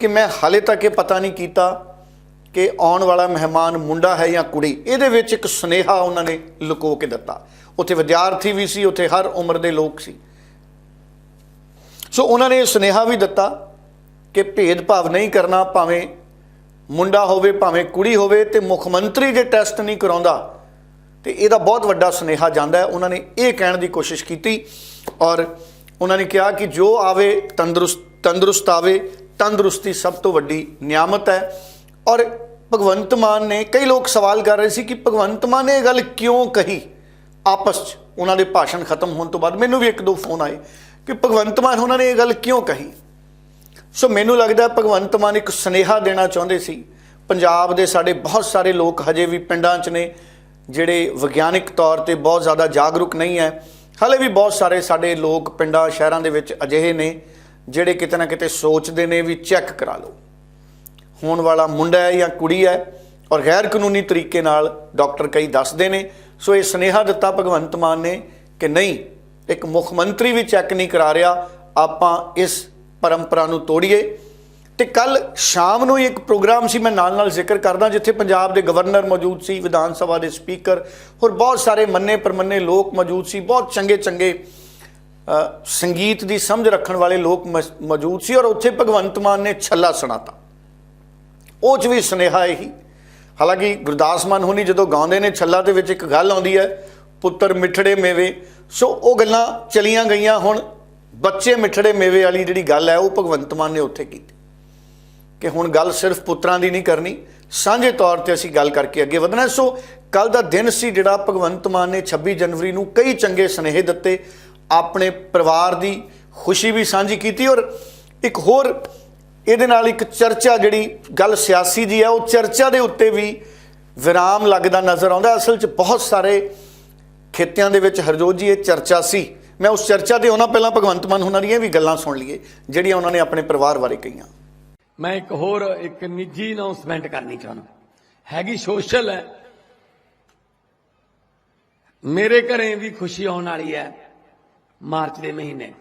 ਕਿ ਮੈਂ ਹਾਲੇ ਤੱਕ ਇਹ ਪਤਾ ਨਹੀਂ ਕੀਤਾ ਕਿ ਆਉਣ ਵਾਲਾ ਮਹਿਮਾਨ ਮੁੰਡਾ ਹੈ ਜਾਂ ਕੁੜੀ, ਇਹਦੇ ਵਿੱਚ ਇੱਕ ਸੁਨੇਹਾ ਉਹਨਾਂ ਨੇ ਲੁਕੋ ਕੇ ਦਿੱਤਾ। ਉੱਥੇ ਵਿਦਿਆਰਥੀ ਵੀ ਸੀ, ਉੱਥੇ ਹਰ ਉਮਰ ਦੇ ਲੋਕ ਸੀ। ਸੋ ਉਹਨਾਂ ਨੇ ਇਹ ਸੁਨੇਹਾ ਵੀ ਦਿੱਤਾ ਕਿ ਭੇਦਭਾਵ ਨਹੀਂ ਕਰਨਾ, ਭਾਵੇਂ ਮੁੰਡਾ ਹੋਵੇ, ਭਾਵੇਂ ਕੁੜੀ ਹੋਵੇ ਤੇ ਮੁੱਖ ਮੰਤਰੀ ਜੇ ਟੈਸਟ ਨਹੀਂ ਕਰਾਉਂਦਾ, ਤੇ ਇਹਦਾ ਬਹੁਤ ਵੱਡਾ ਸੁਨੇਹਾ ਜਾਂਦਾ ਹੈ। ਉਹਨਾਂ ਨੇ ਇਹ ਕਹਿਣ ਦੀ ਕੋਸ਼ਿਸ਼ ਕੀਤੀ ਔਰ ਉਹਨਾਂ ਨੇ ਕਿਹਾ ਕਿ ਜੋ ਆਵੇ, ਤੰਦਰੁਸਤ ਤੰਦਰੁਸਤ ਆਵੇ, ਤੰਦਰੁਸਤੀ ਸਭ ਤੋਂ ਵੱਡੀ ਨਿਆਮਤ ਹੈ। ਔਰ ਭਗਵੰਤ ਮਾਨ ਨੇ, ਕਈ ਲੋਕ ਸਵਾਲ ਕਰ ਰਹੇ ਸੀ ਕਿ ਭਗਵੰਤ ਮਾਨ ਨੇ ਇਹ ਗੱਲ ਕਿਉਂ ਕਹੀ? ਆਪਸ 'ਚ ਉਹਨਾਂ ਦੇ ਭਾਸ਼ਣ ਖਤਮ ਹੋਣ ਤੋਂ ਬਾਅਦ ਮੈਨੂੰ ਵੀ ਇੱਕ ਦੋ ਫੋਨ ਆਏ ਕਿ ਭਗਵੰਤ ਮਾਨ ਉਹਨਾਂ ਨੇ ਇਹ ਗੱਲ ਕਿਉਂ ਕਹੀ? ਸੋ ਮੈਨੂੰ ਲੱਗਦਾ ਭਗਵੰਤ ਮਾਨ ਇੱਕ ਸੁਨੇਹਾ ਦੇਣਾ ਚਾਹੁੰਦੇ ਸੀ। ਪੰਜਾਬ ਦੇ ਸਾਡੇ ਬਹੁਤ ਸਾਰੇ ਲੋਕ ਹਜੇ ਵੀ ਪਿੰਡਾਂ 'ਚ ਨੇ, ਜਿਹੜੇ ਵਿਗਿਆਨਿਕ ਤੌਰ ਤੇ ਬਹੁਤ ਜ਼ਿਆਦਾ ਜਾਗਰੂਕ ਨਹੀਂ ਹੈ। ਹਲੇ ਵੀ ਬਹੁਤ ਸਾਰੇ ਸਾਡੇ ਲੋਕ ਪਿੰਡਾਂ, ਸ਼ਹਿਰਾਂ ਦੇ ਵਿੱਚ ਅਜਿਹੇ ਨੇ, ਜਿਹੜੇ ਕਿਤੇ ਨਾ ਕਿਤੇ ਸੋਚਦੇ ਨੇ ਵੀ ਚੈੱਕ ਕਰਾ ਲਓ। ਹੋਣ ਵਾਲਾ ਮੁੰਡਾ ਹੈ ਜਾਂ ਕੁੜੀ ਹੈ ਔਰ ਗੈਰ ਕਾਨੂੰਨੀ ਤਰੀਕੇ ਨਾਲ ਡਾਕਟਰ ਕਈ ਦੱਸਦੇ ਨੇ। ਸੋ ਇਹ ਸੁਨੇਹਾ ਦਿੱਤਾ ਭਗਵੰਤ ਮਾਨ ਨੇ ਕਿ ਨਹੀਂ, ਇੱਕ ਮੁੱਖ ਮੰਤਰੀ ਵੀ ਚੈੱਕ ਨਹੀਂ ਕਰਾ ਰਿਹਾ, ਆਪਾਂ ਇਸ ਪਰੰਪਰਾ ਨੂੰ ਤੋੜੀਏ। ਤੇ ਕੱਲ ਸ਼ਾਮ ਨੂੰ ਹੀ ਇੱਕ ਪ੍ਰੋਗਰਾਮ ਸੀ, ਮੈਂ ਨਾਲ ਨਾਲ ਜ਼ਿਕਰ ਕਰਦਾ, ਜਿੱਥੇ ਪੰਜਾਬ ਦੇ ਗਵਰਨਰ ਮੌਜੂਦ ਸੀ, ਵਿਧਾਨ ਸਭਾ ਦੇ ਸਪੀਕਰ, ਹੋਰ ਬਹੁਤ ਸਾਰੇ ਮੰਨੇ ਪਰਮੰਨੇ ਲੋਕ ਮੌਜੂਦ ਸੀ, ਬਹੁਤ ਚੰਗੇ ਚੰਗੇ ਸੰਗੀਤ ਦੀ ਸਮਝ ਰੱਖਣ ਵਾਲੇ ਲੋਕ ਮਸ- ਮੌਜੂਦ ਸੀ ਔਰ ਉੱਥੇ ਭਗਵੰਤ ਮਾਨ ਨੇ ਛੱਲਾ ਸੁਣਾਤਾ। ਉਹ ਚ ਵੀ ਸੁਨੇਹਾ ਇਹੀ। ਹਾਲਾਂਕਿ ਗੁਰਦਾਸ ਮਾਨ ਹੋਣੀ ਜਦੋਂ ਗਾਉਂਦੇ ਨੇ, ਛੱਲਾ ਦੇ ਵਿੱਚ ਇੱਕ ਗੱਲ ਆਉਂਦੀ ਹੈ, ਪੁੱਤਰ ਮਿੱਠੜੇ ਮੇਵੇ। ਸੋ ਉਹ ਗੱਲਾਂ ਚਲੀਆਂ ਗਈਆਂ ਹੁਣ, ਬੱਚੇ ਮਿੱਠੜੇ ਮੇਵੇ ਵਾਲੀ ਜਿਹੜੀ ਗੱਲ ਹੈ, ਉਹ ਭਗਵੰਤ ਮਾਨ ਨੇ ਉੱਥੇ ਕੀਤੀ। ਕਿ ਹੁਣ ਗੱਲ ਸਿਰਫ ਪੁੱਤਰਾਂ ਦੀ ਨਹੀਂ ਕਰਨੀ, ਸਾਂਝੇ ਤੌਰ ਤੇ ਅਸੀਂ ਗੱਲ ਕਰਕੇ ਅੱਗੇ ਵਧਣਾ ਸੋ ਕੱਲ ਦਾ ਦਿਨ ਸੀ ਜਿਹੜਾ ਭਗਵੰਤ ਮਾਨ ਨੇ 26 ਜਨਵਰੀ ਨੂੰ ਕਈ ਚੰਗੇ ਸੁਨੇਹੇ ਦਿੱਤੇ, ਆਪਣੇ ਪਰਿਵਾਰ ਦੀ ਖੁਸ਼ੀ ਵੀ ਸਾਂਝੀ ਕੀਤੀ ਔਰ ਇੱਕ ਹੋਰ ਇਹਦੇ ਨਾਲ ਇੱਕ ਚਰਚਾ ਜਿਹੜੀ ਗੱਲ ਸਿਆਸੀ ਦੀ ਹੈ ਉਹ ਚਰਚਾ ਦੇ ਉੱਤੇ ਵੀ ਵਿਰਾਮ ਲੱਗਦਾ ਨਜ਼ਰ ਆਉਂਦਾ। ਅਸਲ 'ਚ ਬਹੁਤ ਸਾਰੇ ਖੇਤਿਆਂ ਦੇ ਵਿੱਚ ਹਰਜੋਤ ਜੀ, ਇਹ ਚਰਚਾ ਸੀ। ਮੈਂ ਉਸ ਚਰਚਾ ਤੇ ਉਹਨਾਂ ਪਹਿਲਾਂ ਭਗਵੰਤ ਮਾਨ ਹੁਣਾਂ ਦੀਆਂ ਵੀ ਗੱਲਾਂ ਸੁਣ ਲਈਏ, ਜਿਹੜੀਆਂ ਉਹਨਾਂ ਨੇ ਆਪਣੇ ਪਰਿਵਾਰ ਬਾਰੇ ਕਹੀਆਂ। ਮੈਂ ਇੱਕ ਹੋਰ, ਇੱਕ ਨਿੱਜੀ ਅਨਾਉਂਸਮੈਂਟ ਕਰਨੀ ਚਾਹੁੰਦਾ। ਹੈਗੀ ਸੋਸ਼ਲ ਹੈ। ਮੇਰੇ ਘਰੇ ਵੀ ਖੁਸ਼ੀ ਆਉਣ ਵਾਲੀ ਹੈ ਮਾਰਚ ਦੇ ਮਹੀਨੇ।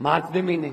ਮਾਰਚ ਦੇ ਮਹੀਨੇ।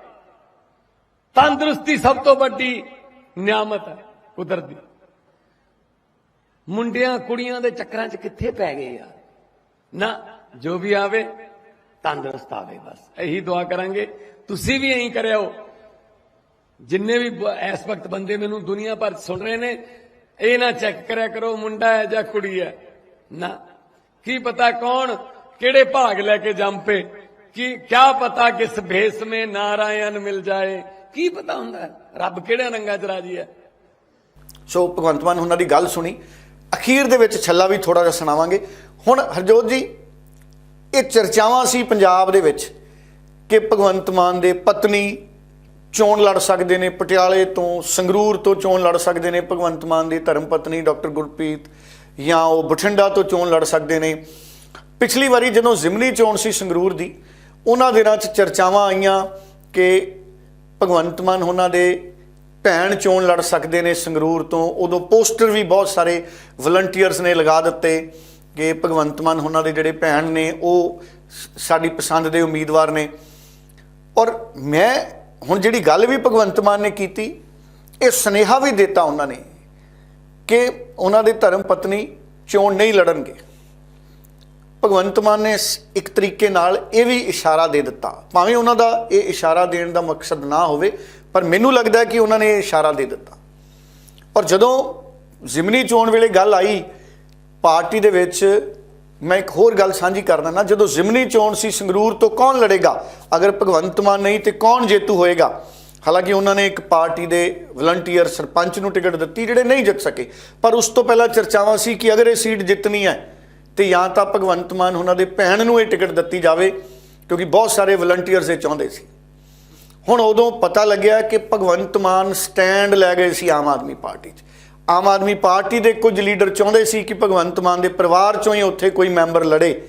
ਤੰਦਰੁਸਤੀ ਸਭ ਤੋਂ ਵੱਡੀ ਨਿਆਮਤ ਹੈ ਕੁਦਰਤ ਦੀ। ਮੁੰਡਿਆਂ ਕੁੜੀਆਂ ਦੇ ਚੱਕਰਾਂ 'ਚ ਕਿੱਥੇ ਪੈ ਗਏ ਯਾਰ? ਨਾ, ਜੋ ਵੀ ਆਵੇ, ਤੰਦਰੁਸਤ ਆਵੇ ਬਸ। ਇਹੀ ਦੁਆ ਕਰਾਂਗੇ। ਤੁਸੀਂ ਵੀ ਇਹੀ ਕਰਿਓ। ਜਿੰਨੇ ਵੀ ਇਸ ਵਕਤ ਬੰਦੇ ਮੈਨੂੰ ਦੁਨੀਆ ਭਰ 'ਚ ਸੁਣ ਰਹੇ ਨੇ, ਇਹ ਨਾ ਚੈੱਕ ਕਰਿਆ ਕਰੋ, ਮੁੰਡਾ ਹੈ ਜਾਂ ਕੁੜੀ ਹੈ। ਨਾ, ਕੀ ਪਤਾ ਕੌਣ ਕਿਹੜੇ ਭਾਗ ਲੈ ਕੇ ਜੰਮ ਪੇ ਕਿ ਕਿਆ ਪਤਾ ਕਿਸ ਭੇਸ ਮੇ ਨਾਰਾਇਣ ਮਿਲ ਜਾਏ। ਕੀ ਪਤਾ ਹੁੰਦਾ ਰੱਬ ਕਿਹੜੇ ਰੰਗਾਂ 'ਚ ਰਾਜੀ ਹੈ? ਸੋ ਭਗਵੰਤ ਮਾਨ, ਉਹਨਾਂ ਦੀ ਗੱਲ ਸੁਣੀ। ਅਖੀਰ ਦੇ ਵਿੱਚ ਛੱਲਾ ਵੀ ਥੋੜਾ ਜਿਹਾ ਸੁਣਾਵਾਂਗੇ। ਹੁਣ ਹਰਜੋਤ ਜੀ, ਇਹ ਚਰਚਾਵਾਂ ਸੀ ਪੰਜਾਬ ਦੇ ਵਿੱਚ ਕਿ ਭਗਵੰਤ ਮਾਨ ਦੇ ਪਤਨੀ ਚੋਣ ਲੜ ਸਕਦੇ ਨੇ, ਪਟਿਆਲੇ ਤੋਂ, ਸੰਗਰੂਰ ਤੋਂ ਚੋਣ ਲੜ ਸਕਦੇ ਨੇ ਭਗਵੰਤ ਮਾਨ ਦੀ ਧਰਮ ਪਤਨੀ ਡਾਕਟਰ ਗੁਰਪ੍ਰੀਤ, ਜਾਂ ਉਹ ਬਠਿੰਡਾ ਤੋਂ ਚੋਣ ਲੜ ਸਕਦੇ ਨੇ। ਪਿਛਲੀ ਵਾਰੀ ਜਦੋਂ ਜ਼ਿਮਨੀ ਚੋਣ ਸੀ ਸੰਗਰੂਰ ਦੀ ਉਹਨਾਂ ਦਿਨਾਂ 'ਚ ਚਰਚਾਵਾਂ ਆਈਆਂ ਕਿ ਭਗਵੰਤ ਮਾਨ ਉਹਨਾਂ ਦੇ ਭੈਣ ਚੋਣ ਲੜ ਸਕਦੇ ਨੇ ਸੰਗਰੂਰ ਤੋਂ। ਉਦੋਂ ਪੋਸਟਰ ਵੀ ਬਹੁਤ ਸਾਰੇ ਵਲੰਟੀਅਰਸ ਨੇ ਲਗਾ ਦਿੱਤੇ ਕਿ ਭਗਵੰਤ ਮਾਨ ਉਹਨਾਂ ਦੇ ਜਿਹੜੇ ਭੈਣ ਨੇ, ਉਹ ਸਾਡੀ ਪਸੰਦ ਦੇ ਉਮੀਦਵਾਰ ਨੇ। ਔਰ ਮੈਂ ਹੁਣ ਜਿਹੜੀ ਗੱਲ ਵੀ ਭਗਵੰਤ ਮਾਨ ਨੇ ਕੀਤੀ, ਇਹ ਸੁਨੇਹਾ ਵੀ ਦਿੱਤਾ ਉਹਨਾਂ ਨੇ ਕਿ ਉਹਨਾਂ ਦੇ ਧਰਮ ਪਤਨੀ ਚੋਣ ਨਹੀਂ ਲੜਨਗੇ। ਭਗਵੰਤ ਮਾਨ ਨੇ ਸ- ਇੱਕ ਤਰੀਕੇ ਨਾਲ ਇਹ ਵੀ ਇਸ਼ਾਰਾ ਦੇ ਦਿੱਤਾ। ਭਾਵੇਂ ਉਹਨਾਂ ਦਾ ਇਹ ਇਸ਼ਾਰਾ ਦੇਣ ਦਾ ਮਕਸਦ ਨਾ ਹੋਵੇ, ਪਰ ਮੈਨੂੰ ਲੱਗਦਾ ਕਿ ਉਹਨਾਂ ਨੇ ਇਹ ਇਸ਼ਾਰਾ ਦੇ ਦਿੱਤਾ। ਔਰ ਜਦੋਂ ਜ਼ਿਮਨੀ ਚੋਣ ਵੇਲੇ ਗੱਲ ਆਈ, ਪਾਰਟੀ ਦੇ ਵਿੱਚ ਮੈਂ ਇੱਕ ਹੋਰ ਗੱਲ ਸਾਂਝੀ ਕਰ ਦਿੰਦਾ, ਜਦੋਂ ਜ਼ਿਮਨੀ ਚੋਣ ਸੀ, ਸੰਗਰੂਰ ਤੋਂ ਕੌਣ ਲੜੇਗਾ? ਅਗਰ ਭਗਵੰਤ ਮਾਨ ਨਹੀਂ ਤੇ ਕੌਣ ਜੇਤੂ ਹੋਏਗਾ? ਹਾਲਾਂਕਿ ਉਹਨਾਂ ਨੇ ਇੱਕ ਪਾਰਟੀ ਦੇ ਵਲੰਟੀਅਰ ਸਰਪੰਚ ਨੂੰ ਟਿਕਟ ਦਿੱਤੀ, ਜਿਹੜੇ ਨਹੀਂ ਜਿੱਤ ਸਕੇ। ਪਰ ਉਸ ਤੋਂ ਪਹਿਲਾਂ ਚਰਚਾਵਾਂ ਸੀ ਕਿ ਅਗਰ ਇਹ ਸੀਟ ਜਿੱਤਣੀ ਹੈ ਤੇ ਜਾਂ ਤਾਂ ਭਗਵੰਤ ਮਾਨ ਉਹਨਾਂ ਦੇ ਭੈਣ ਨੂੰ ਇਹ ਟਿਕਟ ਦਿੱਤੀ ਜਾਵੇ, ਕਿਉਂਕਿ ਬਹੁਤ ਸਾਰੇ ਵਲੰਟੀਅਰਸ ਇਹ ਚਾਹੁੰਦੇ ਸੀ। ਹੁਣ ਉਦੋਂ ਪਤਾ ਲੱਗਿਆ ਕਿ ਭਗਵੰਤ ਮਾਨ ਸਟੈਂਡ ਲੈ ਗਏ ਸੀ ਆਮ ਆਦਮੀ ਪਾਰਟੀ 'ਚ। ਆਮ ਆਦਮੀ ਪਾਰਟੀ ਦੇ ਕੁਝ ਲੀਡਰ ਚਾਹੁੰਦੇ ਸੀ ਕਿ ਭਗਵੰਤ ਮਾਨ ਦੇ ਪਰਿਵਾਰ 'ਚੋਂ ਹੀ ਉੱਥੇ ਕੋਈ ਮੈਂਬਰ ਲੜੇ,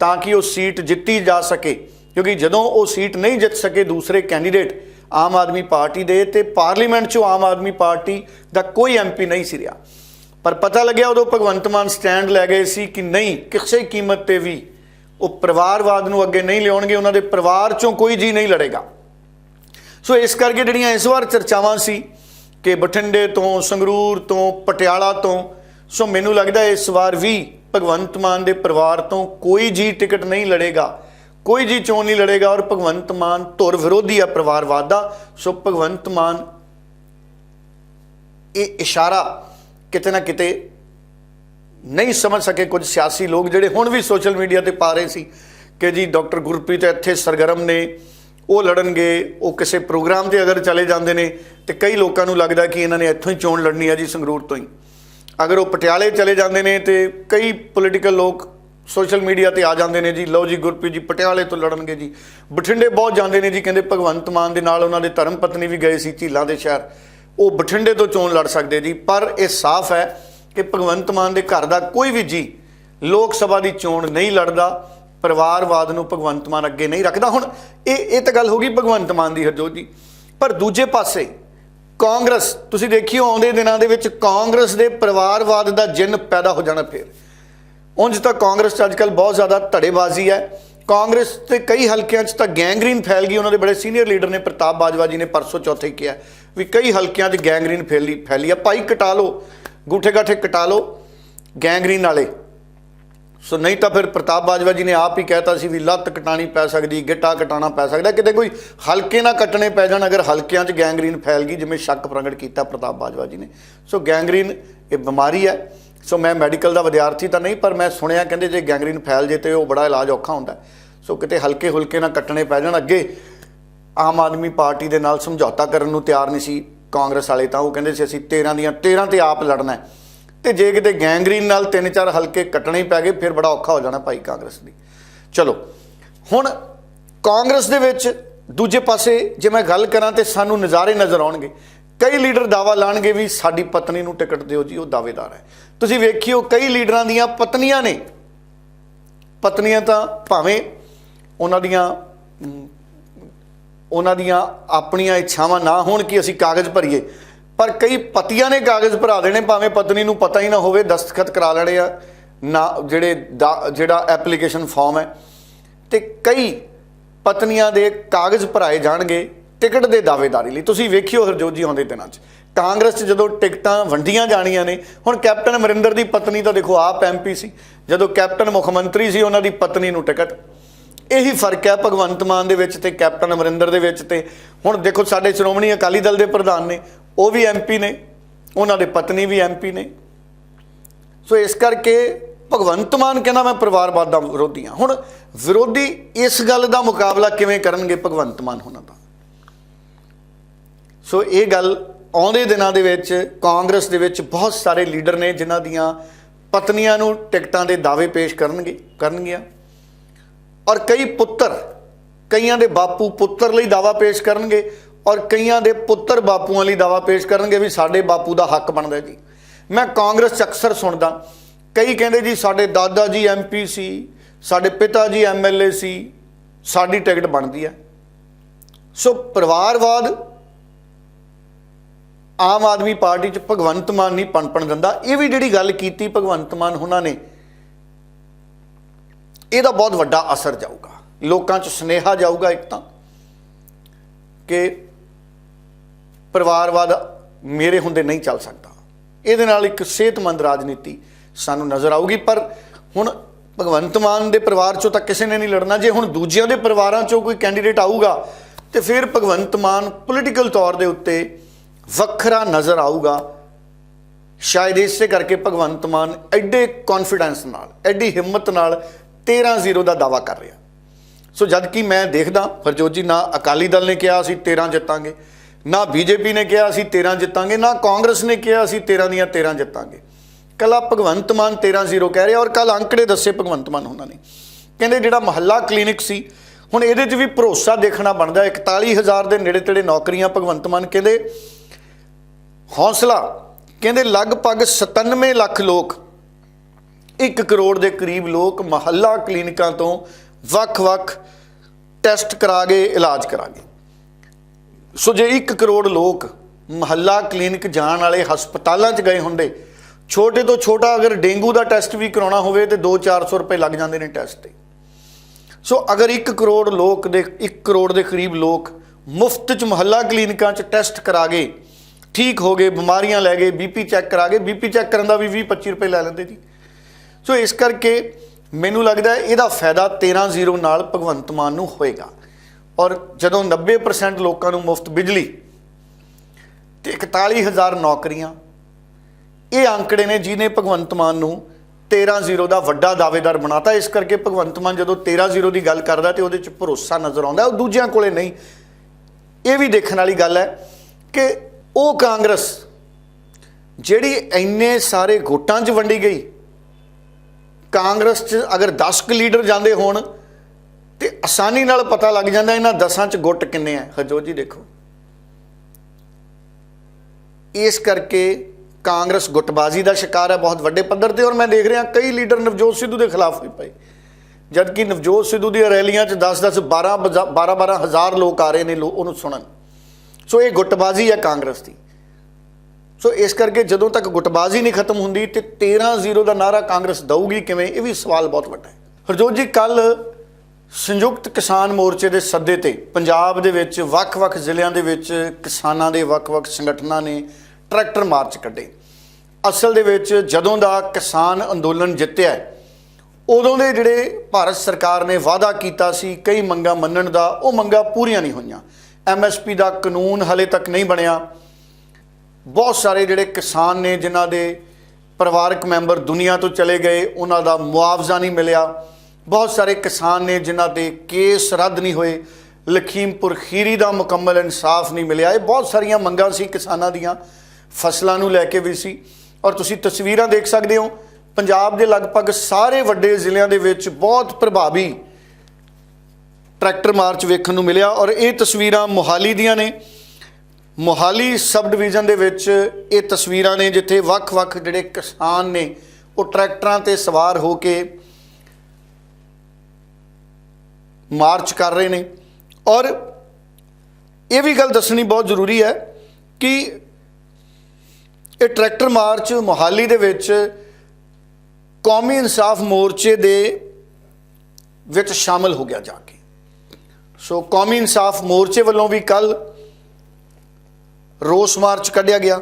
ਤਾਂ ਕਿ ਉਹ ਸੀਟ ਜਿੱਤੀ ਜਾ ਸਕੇ। ਕਿਉਂਕਿ ਜਦੋਂ ਉਹ ਸੀਟ ਨਹੀਂ ਜਿੱਤ ਸਕੇ ਦੂਸਰੇ ਕੈਂਡੀਡੇਟ ਆਮ ਆਦਮੀ ਪਾਰਟੀ ਦੇ, ਤੇ ਪਾਰਲੀਮੈਂਟ 'ਚੋਂ ਆਮ ਆਦਮੀ ਪਾਰਟੀ ਦਾ ਕੋਈ ਐਮਪੀ ਨਹੀਂ ਸੀ ਰਿਹਾ। ਪਰ ਪਤਾ ਲੱਗਿਆ ਉਦੋਂ ਭਗਵੰਤ ਮਾਨ ਸਟੈਂਡ ਲੈ ਗਏ ਸੀ ਕਿ ਨਹੀਂ, ਕਿਸੇ ਕੀਮਤ ਤੇ ਵੀ ਉਹ ਪਰਿਵਾਰਵਾਦ ਨੂੰ ਅੱਗੇ ਨਹੀਂ ਲਿਆਉਣਗੇ, ਉਹਨਾਂ ਦੇ ਪਰਿਵਾਰ 'ਚੋਂ ਕੋਈ ਜੀ ਨਹੀਂ ਲੜੇਗਾ। ਸੋ ਇਸ ਕਰਕੇ ਜਿਹੜੀਆਂ ਇਸ ਵਾਰ ਚਰਚਾਵਾਂ ਸੀ ਕਿ ਬਠਿੰਡੇ ਤੋਂ, ਸੰਗਰੂਰ ਤੋਂ, ਪਟਿਆਲਾ ਤੋਂ, ਸੋ ਮੈਨੂੰ ਲੱਗਦਾ ਇਸ ਵਾਰ ਵੀ ਭਗਵੰਤ ਮਾਨ ਦੇ ਪਰਿਵਾਰ ਤੋਂ ਕੋਈ ਜੀ ਟਿਕਟ ਨਹੀਂ ਲੜੇਗਾ, ਕੋਈ ਜੀ ਚੋਣ ਨਹੀਂ ਲੜੇਗਾ ਔਰ ਭਗਵੰਤ ਮਾਨ ਧੁਰ ਵਿਰੋਧੀ ਆ ਪਰਿਵਾਰਵਾਦ ਦਾ, ਸੋ ਭਗਵੰਤ ਮਾਨ ਇਹ ਇਸ਼ਾਰਾ ਕਿਤੇ ਨਾ ਕਿਤੇ ਨਹੀਂ ਸਮਝ ਸਕੇ ਕੁਝ ਸਿਆਸੀ ਲੋਕ ਜਿਹੜੇ ਹੁਣ ਵੀ ਸੋਸ਼ਲ ਮੀਡੀਆ ਤੇ ਪਾ ਰਹੇ ਸੀ ਕਿ ਜੀ ਡਾਕਟਰ ਗੁਰਪ੍ਰੀਤ ਇੱਥੇ ਸਰਗਰਮ ਨੇ, ਉਹ ਲੜਨਗੇ, ਉਹ ਕਿਸੇ ਪ੍ਰੋਗਰਾਮ ਤੇ ਅਗਰ ਚਲੇ ਜਾਂਦੇ ਨੇ ਤੇ ਕਈ ਲੋਕਾਂ ਨੂੰ ਲੱਗਦਾ ਕਿ ਇਹਨਾਂ ਨੇ ਇੱਥੋਂ ਹੀ ਚੋਣ ਲੜਨੀ ਹੈ ਜੀ ਸੰਗਰੂਰ ਤੋਂ ਹੀ। ਅਗਰ ਉਹ ਪਟਿਆਲੇ ਚਲੇ ਜਾਂਦੇ ਨੇ ਤੇ ਕਈ ਪੋਲੀਟੀਕਲ ਲੋਕ ਸੋਸ਼ਲ ਮੀਡੀਆ ਤੇ ਆ ਜਾਂਦੇ ਨੇ ਜੀ, ਲਓ ਜੀ ਗੁਰਪ੍ਰੀਤ ਜੀ ਪਟਿਆਲੇ ਤੋਂ ਲੜਨਗੇ ਜੀ। ਬਠਿੰਡੇ ਬਹੁਤ ਜਾਂਦੇ ਨੇ ਜੀ, ਕਹਿੰਦੇ ਭਗਵੰਤ ਮਾਨ ਦੇ ਨਾਲ ਉਹਨਾਂ ਦੇ ਧਰਮ ਪਤਨੀ ਵੀ ਗਏ ਸੀ ਝੀਲਾਂ ਦੇ ਸ਼ਹਿਰ। ਉਹ ਬਠਿੰਡੇ ਤੋਂ ਚੋਣ ਲੜ ਸਕਦੇ ਜੀ, ਪਰ ਇਹ ਸਾਫ਼ ਹੈ ਕਿ ਭਗਵੰਤ ਮਾਨ ਦੇ ਘਰ ਦਾ ਕੋਈ ਵੀ ਜੀ ਲੋਕ ਸਭਾ ਦੀ ਚੋਣ ਨਹੀਂ ਲੜਦਾ, ਪਰਿਵਾਰਵਾਦ ਨੂੰ ਭਗਵੰਤ ਮਾਨ ਅੱਗੇ ਨਹੀਂ ਰੱਖਦਾ। ਹੁਣ ਇਹ ਇਹ ਤਾਂ ਗੱਲ ਹੋ ਗਈ ਭਗਵੰਤ ਮਾਨ ਦੀ ਹਰਜੋਤ ਜੀ। ਪਰ ਦੂਜੇ ਪਾਸੇ ਕਾਂਗਰਸ, ਤੁਸੀਂ ਦੇਖਿਓ ਆਉਂਦੇ ਦਿਨਾਂ ਦੇ ਵਿੱਚ ਕਾਂਗਰਸ ਦੇ ਪਰਿਵਾਰਵਾਦ ਦਾ ਜਿੰਨ ਪੈਦਾ ਹੋ ਜਾਣਾ ਫੇਰ। ਉਂਝ ਤਾਂ ਕਾਂਗਰਸ 'ਚ ਅੱਜਕੱਲ ਬਹੁਤ ਜ਼ਿਆਦਾ ਧੜੇਬਾਜ਼ੀ ਹੈ। ਕਾਂਗਰਸ ਤੇ ਕਈ ਹਲਕਿਆਂ 'ਚ ਤਾਂ ਗੈਂਗਰੀਨ ਫੈਲ ਗਈ, ਉਹਨਾਂ ਦੇ ਬੜੇ ਸੀਨੀਅਰ ਲੀਡਰ ਨੇ ਪ੍ਰਤਾਪ ਬਾਜਵਾ ਜੀ ਨੇ ਪਰਸੋਂ ਚੌਥੇ ਕਿਹਾ। ਵੀ ਕਈ ਹਲਕਿਆਂ 'ਚ ਗੈਂਗਰੀਨ ਫੈਲੀ ਫੈਲੀ ਆ। ਭਾਈ ਕਟਾ ਲਓ, ਗੂਠੇ ਗਾਠੇ ਕਟਾ ਲਓ, ਗੈਂਗਰੀਨ ਵਾਲੇ। ਸੋ ਨਹੀਂ ਤਾਂ ਫਿਰ ਪ੍ਰਤਾਪ ਬਾਜਵਾ ਜੀ ਨੇ ਆਪ ਹੀ ਕਹਿਤਾ ਸੀ ਵੀ ਲੱਤ ਕਟਾਣੀ ਪੈ ਸਕਦੀ, ਗਿੱਟਾ ਕਟਾਣਾ ਪੈ ਸਕਦਾ। ਕਿਤੇ ਕੋਈ ਹਲਕੇ ਨਾ ਕੱਟਣੇ ਪੈ ਜਾਣ, ਅਗਰ ਹਲਕਿਆਂ 'ਚ ਗੈਂਗਰੀਨ ਫੈਲ ਗਈ, ਜਿਵੇਂ ਸ਼ੱਕ ਪ੍ਰਗਟ ਕੀਤਾ ਪ੍ਰਤਾਪ ਬਾਜਵਾ ਜੀ ਨੇ। ਸੋ ਗੈਂਗਰੀਨ ਇਹ ਬਿਮਾਰੀ ਹੈ। ਸੋ ਮੈਂ ਮੈਡੀਕਲ ਦਾ ਵਿਦਿਆਰਥੀ ਤਾਂ ਨਹੀਂ, ਪਰ ਮੈਂ ਸੁਣਿਆ ਕਹਿੰਦੇ ਜੇ ਗੈਂਗਰੀਨ ਫੈਲ ਜੇ ਤੇ ਉਹ ਬੜਾ ਇਲਾਜ ਔਖਾ ਹੁੰਦਾ। ਸੋ ਕਿਤੇ ਹਲਕੇ ਹੁਲਕੇ ਨਾ ਕੱਟਣੇ ਪੈ ਜਾਣ, ਅੱਗੇ ਆਮ ਆਦਮੀ ਪਾਰਟੀ ਦੇ ਨਾਲ ਸਮਝੌਤਾ ਕਰਨ ਨੂੰ ਤਿਆਰ ਨਹੀਂ ਸੀ। ਕਾਂਗਰਸ ਵਾਲੇ ਤਾਂ ਉਹ ਕਹਿੰਦੇ ਸੀ, ਅਸੀਂ 13 ਦੀਆਂ 13 ਤੇ ਆਪ ਲੜਨਾ ਹੈ। ਤੇ ਜੇ ਕਿਤੇ ਗੈਂਗਰੀਨ ਨਾਲ ਤਿੰਨ ਚਾਰ ਹਲਕੇ ਕੱਟਣੇ ਹੀ ਪੈ ਗਏ, ਫਿਰ ਬੜਾ ਔਖਾ ਹੋ ਜਾਣਾ ਭਾਈ ਕਾਂਗਰਸ ਦੀ। ਚਲੋ, ਹੁਣ ਕਾਂਗਰਸ ਦੇ ਵਿੱਚ ਦੂਜੇ ਪਾਸੇ ਜੇ ਮੈਂ ਗੱਲ ਕਰਾਂ ਤੇ ਸਾਨੂੰ ਨਜ਼ਾਰੇ ਨਜ਼ਰ ਆਉਣਗੇ। ਕਈ ਲੀਡਰ ਦਾਵਾ ਲਾਣਗੇ ਵੀ ਸਾਡੀ ਪਤਨੀ ਨੂੰ ਟਿਕਟ ਦਿਓ ਜੀ, ਉਹ ਦਾਅਵੇਦਾਰ ਹੈ। ਤੁਸੀਂ ਵੇਖਿਓ ਕਈ ਲੀਡਰਾਂ ਦੀਆਂ ਪਤਨੀਆਂ ਨੇ। ਪਤਨੀਆਂ ਤਾਂ ਭਾਵੇਂ ਉਹਨਾਂ ਦੀਆਂ ਉਹਨਾਂ ਦੀਆਂ ਆਪਣੀਆਂ ਇੱਛਾਵਾਂ ਨਾ ਹੋਣ ਕਿ ਅਸੀਂ ਕਾਗਜ਼ ਭਰੀਏ। ਪਰ ਕਈ ਪਤੀਆਂ ਨੇ ਕਾਗਜ਼ ਭਰਾ ਦੇਣੇ, ਭਾਵੇਂ ਪਤਨੀ ਨੂੰ ਪਤਾ ਹੀ ਨਾ ਹੋਵੇ, ਦਸਤਖਤ ਕਰਾ ਲੈਣੇ ਆ, ਨਾ ਜਿਹੜੇ ਦਾ- ਜਿਹੜਾ ਐਪਲੀਕੇਸ਼ਨ ਫਾਰਮ ਹੈ। ਤੇ ਕਈ ਪਤਨੀਆਂ ਦੇ ਕਾਗਜ਼ ਭਰਾਏ ਜਾਣਗੇ ਟਿਕਟ ਦੇ ਦਾਅਵੇਦਾਰੀ ਲਈ। ਤੁਸੀਂ ਵੇਖਿਓ ਹਰਜੋਤ ਜੀ ਆਉਂਦੇ ਦਿਨਾਂ 'ਚ। ਕਾਂਗਰਸ 'ਚ ਜਦੋਂ ਟਿਕਟਾਂ ਵੰਡੀਆਂ ਜਾਣੀਆਂ ਨੇ, ਹੁਣ ਕੈਪਟਨ ਅਮਰਿੰਦਰ ਦੀ ਪਤਨੀ ਤਾਂ ਦੇਖੋ ਆਪ ਐਮਪੀ ਸੀ। ਜਦੋਂ ਕੈਪਟਨ ਮੁੱਖ ਮੰਤਰੀ ਸੀ, ਉਹਨਾਂ ਦੀ ਪਤਨੀ ਨੂੰ ਟਿਕਟ। ਇਹੀ ਫ਼ਰਕ ਹੈ ਭਗਵੰਤ ਮਾਨ ਦੇ ਵਿੱਚ ਤੇ ਕੈਪਟਨ ਅਮਰਿੰਦਰ ਦੇ ਵਿੱਚ ਤੇ। ਹੁਣ ਦੇਖੋ ਸਾਡੇ ਸ਼੍ਰੋਮਣੀ ਅਕਾਲੀ ਦਲ ਦੇ ਪ੍ਰਧਾਨ ਨੇ, ਉਹ ਵੀ ਐਮਪੀ ਨੇ, ਉਹਨਾਂ ਦੇ ਪਤਨੀ ਵੀ ਐਮਪੀ ਨੇ। ਸੋ ਇਸ ਕਰਕੇ ਭਗਵੰਤ ਮਾਨ ਕਹਿੰਦਾ ਮੈਂ ਪਰਿਵਾਰਵਾਦ ਦਾ ਵਿਰੋਧੀ ਹਾਂ। ਹੁਣ ਵਿਰੋਧੀ ਇਸ ਗੱਲ ਦਾ ਮੁਕਾਬਲਾ ਕਿਵੇਂ ਕਰਨਗੇ ਭਗਵੰਤ ਮਾਨ ਉਹਨਾਂ ਦਾ? ਸੋ ਇਹ ਗੱਲ ਆਉਂਦੇ ਦਿਨਾਂ ਦੇ ਵਿੱਚ ਕਾਂਗਰਸ ਦੇ ਵਿੱਚ ਬਹੁਤ ਸਾਰੇ ਲੀਡਰ ਨੇ ਜਿਨ੍ਹਾਂ ਦੀਆਂ ਪਤਨੀਆਂ ਨੂੰ ਟਿਕਟਾਂ ਦੇ ਦਾਅਵੇ ਪੇਸ਼ ਕਰਨਗੇ, ਕਰਨਗੀਆਂ। ਔਰ ਕਈ ਪੁੱਤਰ, ਕਈਆਂ ਦੇ ਬਾਪੂ ਪੁੱਤਰ ਲਈ ਦਾਵਾ ਪੇਸ਼ ਕਰਨਗੇ ਔਰ ਕਈਆਂ ਦੇ ਪੁੱਤਰ ਬਾਪੂਆਂ ਲਈ ਦਾਵਾ ਪੇਸ਼ ਕਰਨਗੇ ਵੀ ਸਾਡੇ ਬਾਪੂ ਦਾ ਹੱਕ ਬਣਦਾ ਜੀ। ਮੈਂ ਕਾਂਗਰਸ ਚ ਅਕਸਰ ਸੁਣਦਾ। ਕਈ ਕਹਿੰਦੇ ਜੀ, ਸਾਡੇ ਦਾਦਾ ਜੀ ਐਮਪੀ ਸੀ, ਸਾਡੇ ਪਿਤਾ ਜੀ ਐਮਐਲਏ ਸੀ, ਸਾਡੀ ਟਿਕਟ ਬਣਦੀ ਹੈ। ਸੋ ਪਰਿਵਾਰਵਾਦ ਆਮ ਆਦਮੀ ਪਾਰਟੀ ਚ ਭਗਵੰਤ ਮਾਨ ਨਹੀਂ ਪਣਪਣ ਦਿੰਦਾ। ਇਹ ਵੀ ਜਿਹੜੀ ਗੱਲ ਕੀਤੀ ਭਗਵੰਤ ਮਾਨ ਉਹਨਾਂ ਨੇ ਇਹਦਾ ਬਹੁਤ ਵੱਡਾ ਅਸਰ ਜਾਊਗਾ। ਲੋਕਾਂ 'ਚ ਸਨੇਹਾ ਜਾਊਗਾ ਇੱਕ ਤਾਂ ਕਿ ਪਰਿਵਾਰਵਾਦ ਮੇਰੇ ਹੁੰਦੇ ਨਹੀਂ ਚੱਲ ਸਕਦਾ। ਇਹਦੇ ਨਾਲ ਇੱਕ ਸਿਹਤਮੰਦ ਰਾਜਨੀਤੀ ਸਾਨੂੰ ਨਜ਼ਰ ਆਊਗੀ, ਪਰ ਹੁਣ ਭਗਵੰਤ ਮਾਨ ਦੇ ਪਰਿਵਾਰ 'ਚੋਂ ਤਾਂ ਕਿਸੇ ਨੇ ਨਹੀਂ ਲੜਨਾ। ਜੇ ਹੁਣ ਦੂਜਿਆਂ ਦੇ ਪਰਿਵਾਰਾਂ 'ਚੋਂ ਕੋਈ ਕੈਂਡੀਡੇਟ ਆਊਗਾ, ਤੇ ਫਿਰ ਭਗਵੰਤ ਮਾਨ ਪੋਲੀਟੀਕਲ ਤੌਰ ਦੇ ਉੱਤੇ ਵੱਖਰਾ ਨਜ਼ਰ ਆਊਗਾ। ਸ਼ਾਇਦ ਇਸੇ ਕਰਕੇ ਭਗਵੰਤ ਮਾਨ ਐਡੇ ਕੌਨਫੀਡੈਂਸ ਨਾਲ, ਐਡੀ ਹਿੰਮਤ ਨਾਲ 13-0 ਦਾ ਦਾਵਾ ਕਰ ਰਿਹਾ। ਸੋ ਜਦ ਕਿ ਮੈਂ ਦੇਖਦਾ ਹਰਜੋਤ ਜੀ, ਨਾ ਅਕਾਲੀ ਦਲ ਨੇ ਕਿਹਾ ਅਸੀਂ 13 ਜਿੱਤਾਂਗੇ, ਨਾ ਬੀਜੇਪੀ ਨੇ ਕਿਹਾ ਅਸੀਂ 13 ਜਿੱਤਾਂਗੇ, ਨਾ ਕਾਂਗਰਸ ਨੇ ਕਿਹਾ ਅਸੀਂ 13 ਦੀਆਂ 13 ਜਿੱਤਾਂਗੇ। ਕੱਲਾ ਭਗਵੰਤ ਮਾਨ 13-0 ਕਹਿ ਰਿਹਾ ਔਰ ਕੱਲ ਅੰਕੜੇ ਦੱਸੇ ਭਗਵੰਤ ਮਾਨ ਉਹਨਾਂ ਨੇ। ਕਹਿੰਦੇ ਜਿਹੜਾ ਮਹੱਲਾ ਕਲੀਨਿਕ ਸੀ, ਹੁਣ ਇਹਦੇ 'ਚ ਵੀ ਭਰੋਸਾ ਦੇਖਣਾ ਬਣਦਾ। 41000 ਦੇ ਨੇੜੇ ਤੇੜੇ ਨੌਕਰੀਆਂ ਭਗਵੰਤ ਮਾਨ ਕਹਿੰਦੇ, ਹੌਸਲਾ, ਕਹਿੰਦੇ ਲਗਭਗ 97 ਲੱਖ ਲੋਕ 1 ਕਰੋੜ ਦੇ ਕਰੀਬ ਲੋਕ ਮਹੱਲਾ ਕਲੀਨਿਕਾਂ ਤੋਂ ਵੱਖ-ਵੱਖ ਟੈਸਟ ਕਰਾ ਕੇ ਇਲਾਜ ਕਰਾਂਗੇ। ਸੋ ਜੇ 1 ਕਰੋੜ ਲੋਕ ਮਹੱਲਾ ਕਲੀਨਿਕ ਜਾਣ ਵਾਲੇ ਹਸਪਤਾਲਾਂ 'ਚ ਗਏ ਹੁੰਦੇ, ਛੋਟੇ ਤੋਂ ਛੋਟਾ ਅਗਰ ਡੇਂਗੂ ਦਾ ਟੈਸਟ ਵੀ ਕਰਾਉਣਾ ਹੋਵੇ ਤੇ 2-400 ਰੁਪਏ ਲੱਗ ਜਾਂਦੇ ਨੇ ਟੈਸਟ ਤੇ। ਸੋ ਅਗਰ 1 ਕਰੋੜ ਲੋਕ ਦੇ 1 ਕਰੋੜ ਦੇ ਕਰੀਬ ਲੋਕ ਮੁਫਤ 'ਚ ਮਹੱਲਾ ਕਲੀਨਿਕਾਂ 'ਚ ਟੈਸਟ ਕਰਾ ਗਏ ਠੀਕ ਹੋ ਗਏ, ਬਿਮਾਰੀਆਂ ਲੈ ਗਏ ਬੀਪੀ ਚੈੱਕ ਕਰਾ ਗਏ ਬੀਪੀ ਚੈੱਕ ਕਰਨ ਦਾ ਵੀ 20-25 ਰੁਪਏ ਲੈ ਲੈਂਦੇ ਜੀ। ਸੋ ਇਸ ਕਰਕੇ ਮੈਨੂੰ ਲੱਗਦਾ ਇਹਦਾ ਫਾਇਦਾ 13-0 ਨਾਲ ਭਗਵੰਤ ਮਾਨ ਨੂੰ ਹੋਏਗਾ। ਔਰ ਜਦੋਂ 90% ਲੋਕਾਂ ਨੂੰ ਮੁਫਤ ਬਿਜਲੀ ਤੇ 41000 ਨੌਕਰੀਆਂ, ਇਹ ਅੰਕੜੇ ਨੇ ਜਿਹਨੇ ਭਗਵੰਤ ਮਾਨ ਨੂੰ 13-0 ਦਾ ਵੱਡਾ ਦਾਅਵੇਦਾਰ ਬਣਾਤਾ। ਇਸ ਕਰਕੇ ਭਗਵੰਤ ਮਾਨ ਜਦੋਂ 13-0 ਦੀ ਗੱਲ ਕਰਦਾ ਤੇ ਉਹਦੇ ਚ ਭਰੋਸਾ ਨਜ਼ਰ ਆਉਂਦਾ, ਉਹ ਦੂਜਿਆਂ ਕੋਲੇ ਨਹੀਂ। ਇਹ ਵੀ ਦੇਖਣ ਵਾਲੀ ਗੱਲ ਹੈ ਕਿ ਉਹ ਕਾਂਗਰਸ ਜਿਹੜੀ ਇੰਨੇ ਸਾਰੇ ਗੋਟਾਂ 'ਚ ਵੰਡੀ ਗਈ ਕਾਂਗਰਸ 'ਚ ਅਗਰ 10 ਕੁ ਲੀਡਰ ਜਾਂਦੇ ਹੋਣ, ਤੇ ਆਸਾਨੀ ਨਾਲ ਪਤਾ ਲੱਗ ਜਾਂਦਾ ਇਹਨਾਂ 10ਾਂ 'ਚ ਗੁੱਟ ਕਿੰਨੇ ਆ। ਹਜੋ ਜੀ ਦੇਖੋ। ਇਸ ਕਰਕੇ ਕਾਂਗਰਸ ਗੁੱਟਬਾਜ਼ੀ ਦਾ ਸ਼ਿਕਾਰ ਹੈ, ਬਹੁਤ ਵੱਡੇ ਪੱਧਰ ਤੇ, ਔਰ ਮੈਂ ਦੇਖ ਰਿਹਾ ਕਈ ਲੀਡਰ ਨਵਜੋਤ ਸਿੱਧੂ ਦੇ ਖਿਲਾਫ ਵੀ ਪਏ। ਜਦਕਿ ਨਵਜੋਤ ਸਿੱਧੂ ਦੀਆਂ ਰੈਲੀਆਂ 'ਚ 10-10 12 12 ਹਜ਼ਾਰ ਲੋਕ ਆ ਰਹੇ ਨੇ, ਲੋ- ਉਹਨੂੰ ਸੁਣਨ। ਸੋ ਇਹ ਗੁੱਟਬਾਜ਼ੀ ਹੈ ਕਾਂਗਰਸ ਦੀ। ਸੋ ਇਸ ਕਰਕੇ ਜਦੋਂ ਤੱਕ ਗੁੱਟਬਾਜ਼ੀ ਨਹੀਂ ਖਤਮ ਹੁੰਦੀ ਤੇ 13-0 ਦਾ ਨਾਰਾ ਕਾਂਗਰਸ ਦਊਗੀ ਕਿਵੇਂ, ਇਹ ਵੀ ਸਵਾਲ ਬਹੁਤ ਵੱਡਾ ਹੈ। ਹਰਜੋਤ ਜੀ ਕੱਲ ਸੰਯੁਕਤ ਕਿਸਾਨ ਮੋਰਚੇ ਦੇ ਸੱਦੇ ਤੇ ਪੰਜਾਬ ਦੇ ਵਿੱਚ ਵੱਖ-ਵੱਖ ਜ਼ਿਲ੍ਹਿਆਂ ਦੇ ਵਿੱਚ ਕਿਸਾਨਾਂ ਦੇ ਵੱਖ-ਵੱਖ ਸੰਗਠਨਾਂ ਨੇ ਟਰੈਕਟਰ ਮਾਰਚ ਕੱਢੇ। ਅਸਲ ਦੇ ਵਿੱਚ ਜਦੋਂ ਦਾ ਕਿਸਾਨ ਅੰਦੋਲਨ ਜਿੱਤਿਆ ਉਦੋਂ ਦੇ ਜਿਹੜੇ ਭਾਰਤ ਸਰਕਾਰ ਨੇ ਵਾਅਦਾ ਕੀਤਾ ਸੀ, ਕਈ ਮੰਗਾਂ ਮੰਨਣ ਦਾ, ਉਹ ਮੰਗਾਂ ਪੂਰੀਆਂ ਨਹੀਂ ਹੋਈਆਂ। ਐਮਐਸਪੀ ਦਾ ਕਾਨੂੰਨ ਹਲੇ ਤੱਕ ਨਹੀਂ ਬਣਿਆ। ਬਹੁਤ ਸਾਰੇ ਜਿਹੜੇ ਕਿਸਾਨ ਨੇ, ਜਿਨ੍ਹਾਂ ਦੇ ਪਰਿਵਾਰਕ ਮੈਂਬਰ ਦੁਨੀਆ ਤੋਂ ਚਲੇ ਗਏ, ਉਹਨਾਂ ਦਾ ਮੁਆਵਜ਼ਾ ਨਹੀਂ ਮਿਲਿਆ। ਬਹੁਤ ਸਾਰੇ ਕਿਸਾਨ ਨੇ, ਜਿਨ੍ਹਾਂ ਦੇ ਕੇਸ ਰੱਦ ਨਹੀਂ ਹੋਏ। ਲਖੀਮਪੁਰ ਖੀਰੀ ਦਾ ਮੁਕੰਮਲ ਇਨਸਾਫ ਨਹੀਂ ਮਿਲਿਆ। ਇਹ ਬਹੁਤ ਸਾਰੀਆਂ ਮੰਗਾਂ ਸੀ ਕਿਸਾਨਾਂ ਦੀਆਂ, ਫਸਲਾਂ ਨੂੰ ਲੈ ਕੇ ਵੀ ਸੀ। ਔਰ ਤੁਸੀਂ ਤਸਵੀਰਾਂ ਦੇਖ ਸਕਦੇ ਹੋ, ਪੰਜਾਬ ਦੇ ਲਗਭਗ ਸਾਰੇ ਵੱਡੇ ਜ਼ਿਲ੍ਹਿਆਂ ਦੇ ਵਿੱਚ ਬਹੁਤ ਪ੍ਰਭਾਵੀ ਟਰੈਕਟਰ ਮਾਰਚ ਵੇਖਣ ਨੂੰ ਮਿਲਿਆ। ਔਰ ਇਹ ਤਸਵੀਰਾਂ ਮੋਹਾਲੀ ਦੀਆਂ ਨੇ। ਮੋਹਾਲੀ ਸਬ ਡਿਵੀਜ਼ਨ ਦੇ ਵਿੱਚ ਇਹ ਤਸਵੀਰਾਂ ਨੇ ਜਿੱਥੇ ਵੱਖ-ਵੱਖ ਜਿਹੜੇ ਕਿਸਾਨ ਨੇ ਉਹ ਟਰੈਕਟਰਾਂ ਤੇ ਸਵਾਰ ਹੋ ਕੇ ਮਾਰਚ ਕਰ ਰਹੇ ਨੇ। ਔਰ ਇਹ ਵੀ ਗੱਲ ਦੱਸਣੀ ਬਹੁਤ ਜ਼ਰੂਰੀ ਹੈ ਕਿ ਇਹ ਟਰੈਕਟਰ ਮਾਰਚ ਮੋਹਾਲੀ ਦੇ ਵਿੱਚ ਕੌਮੀ ਇਨਸਾਫ ਮੋਰਚੇ ਦੇ ਵਿੱਚ ਸ਼ਾਮਲ ਹੋ ਗਿਆ ਜਾ ਕੇ। ਸੋ ਕੌਮੀ ਇਨਸਾਫ ਮੋਰਚੇ ਵੱਲੋਂ ਵੀ ਕੱਲ ਰੋਸ ਮਾਰਚ ਕੱਢਿਆ ਗਿਆ।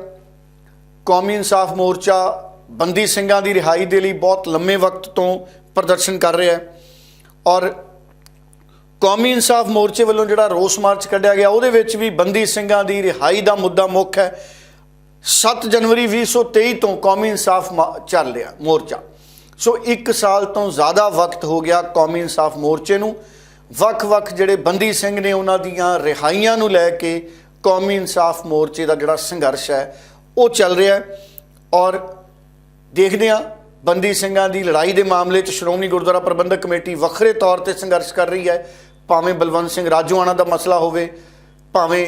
ਕੌਮੀ ਇਨਸਾਫ ਮੋਰਚਾ ਬੰਦੀ ਸਿੰਘਾਂ ਦੀ ਰਿਹਾਈ ਦੇ ਲਈ ਬਹੁਤ ਲੰਮੇ ਵਕਤ ਤੋਂ ਪ੍ਰਦਰਸ਼ਨ ਕਰ ਰਿਹਾ ਹੈ ਔਰ ਕੌਮੀ ਇਨਸਾਫ ਮੋਰਚੇ ਵੱਲੋਂ ਜਿਹੜਾ ਰੋਸ ਮਾਰਚ ਕੱਢਿਆ ਗਿਆ, ਉਹਦੇ ਵਿੱਚ ਵੀ ਬੰਦੀ ਸਿੰਘਾਂ ਦੀ ਰਿਹਾਈ ਦਾ ਮੁੱਦਾ ਮੁੱਖ ਹੈ। 7 ਜਨਵਰੀ 2023 ਤੋਂ ਕੌਮੀ ਇਨਸਾਫ ਮਾ- ਚੱਲ ਰਿਹਾ ਮੋਰਚਾ। ਸੋ 1 ਸਾਲ ਤੋਂ ਜ਼ਿਆਦਾ ਵਕਤ ਹੋ ਗਿਆ ਕੌਮੀ ਇਨਸਾਫ ਮੋਰਚੇ ਨੂੰ। ਵੱਖ-ਵੱਖ ਜਿਹੜੇ ਬੰਦੀ ਸਿੰਘ ਨੇ ਉਹਨਾਂ ਦੀਆਂ ਰਿਹਾਈਆਂ ਨੂੰ ਲੈ ਕੇ ਕੌਮੀ ਇਨਸਾਫ ਮੋਰਚੇ ਦਾ ਜਿਹੜਾ ਸੰਘਰਸ਼ ਹੈ, ਉਹ ਚੱਲ ਰਿਹਾ ਹੈ ਔਰ ਦੇਖਦੇ ਹਾਂ ਬੰਦੀ ਸਿੰਘਾਂ ਦੀ ਲੜਾਈ ਦੇ ਮਾਮਲੇ 'ਚ ਸ਼੍ਰੋਮਣੀ ਗੁਰਦੁਆਰਾ ਪ੍ਰਬੰਧਕ ਕਮੇਟੀ ਵੱਖਰੇ ਤੌਰ ਤੇ ਸੰਘਰਸ਼ ਕਰ ਰਹੀ ਹੈ। ਭਾਵੇਂ ਬਲਵੰਤ ਸਿੰਘ ਰਾਜੂਆਣਾ ਦਾ ਮਸਲਾ ਹੋਵੇ, ਭਾਵੇਂ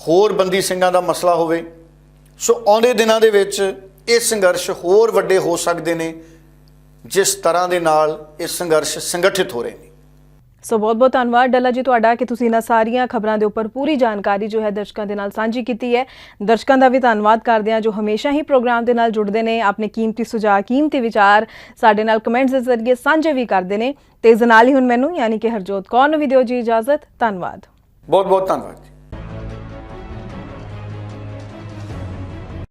ਹੋਰ ਬੰਦੀ ਸਿੰਘਾਂ ਦਾ ਮਸਲਾ ਹੋਵੇ, ਸੋ ਆਉਂਦੇ ਦਿਨਾਂ ਦੇ ਵਿੱਚ ਇਹ ਸੰਘਰਸ਼ ਹੋਰ ਵੱਡੇ ਹੋ ਸਕਦੇ ਨੇ, ਜਿਸ ਤਰ੍ਹਾਂ ਦੇ ਨਾਲ ਇਹ ਸੰਘਰਸ਼ ਸੰਗਠਿਤ ਹੋ ਰਹੇ ਨੇ। ਸੋ ਬਹੁਤ ਬਹੁਤ ਧੰਨਵਾਦ ਡੱਲਾ ਜੀ ਤੁਹਾਡਾ ਕਿ ਤੁਸੀਂ ਇਹਨਾਂ ਸਾਰੀਆਂ ਖਬਰਾਂ ਦੇ ਉੱਪਰ ਪੂਰੀ ਜਾਣਕਾਰੀ ਜੋ ਹੈ ਦਰਸ਼ਕਾਂ ਦੇ ਨਾਲ ਸਾਂਝੀ ਕੀਤੀ ਹੈ। ਦਰਸ਼ਕਾਂ ਦਾ ਵੀ ਧੰਨਵਾਦ ਕਰਦੇ ਹਾਂ ਜੋ ਹਮੇਸ਼ਾ ਹੀ ਪ੍ਰੋਗਰਾਮ ਦੇ ਨਾਲ ਜੁੜਦੇ ਨੇ, ਆਪਣੇ ਕੀਮਤੀ ਸੁਝਾਅ, ਕੀਮਤੀ ਵਿਚਾਰ ਸਾਡੇ ਨਾਲ ਕਮੈਂਟਸ ਦੇ ਜ਼ਰੀਏ ਸਾਂਝੇ ਵੀ ਕਰਦੇ ਨੇ। ਤੇ ਇਸ ਨਾਲ ਹੀ ਹੁਣ ਮੈਨੂੰ, ਯਾਨੀ ਕਿ ਹਰਜੋਤ ਕੌਰ ਨੂੰ ਵੀ ਦਿਓ ਜੀ ਇਜਾਜ਼ਤ। ਧੰਨਵਾਦ। ਬਹੁਤ ਬਹੁਤ ਧੰਨਵਾਦ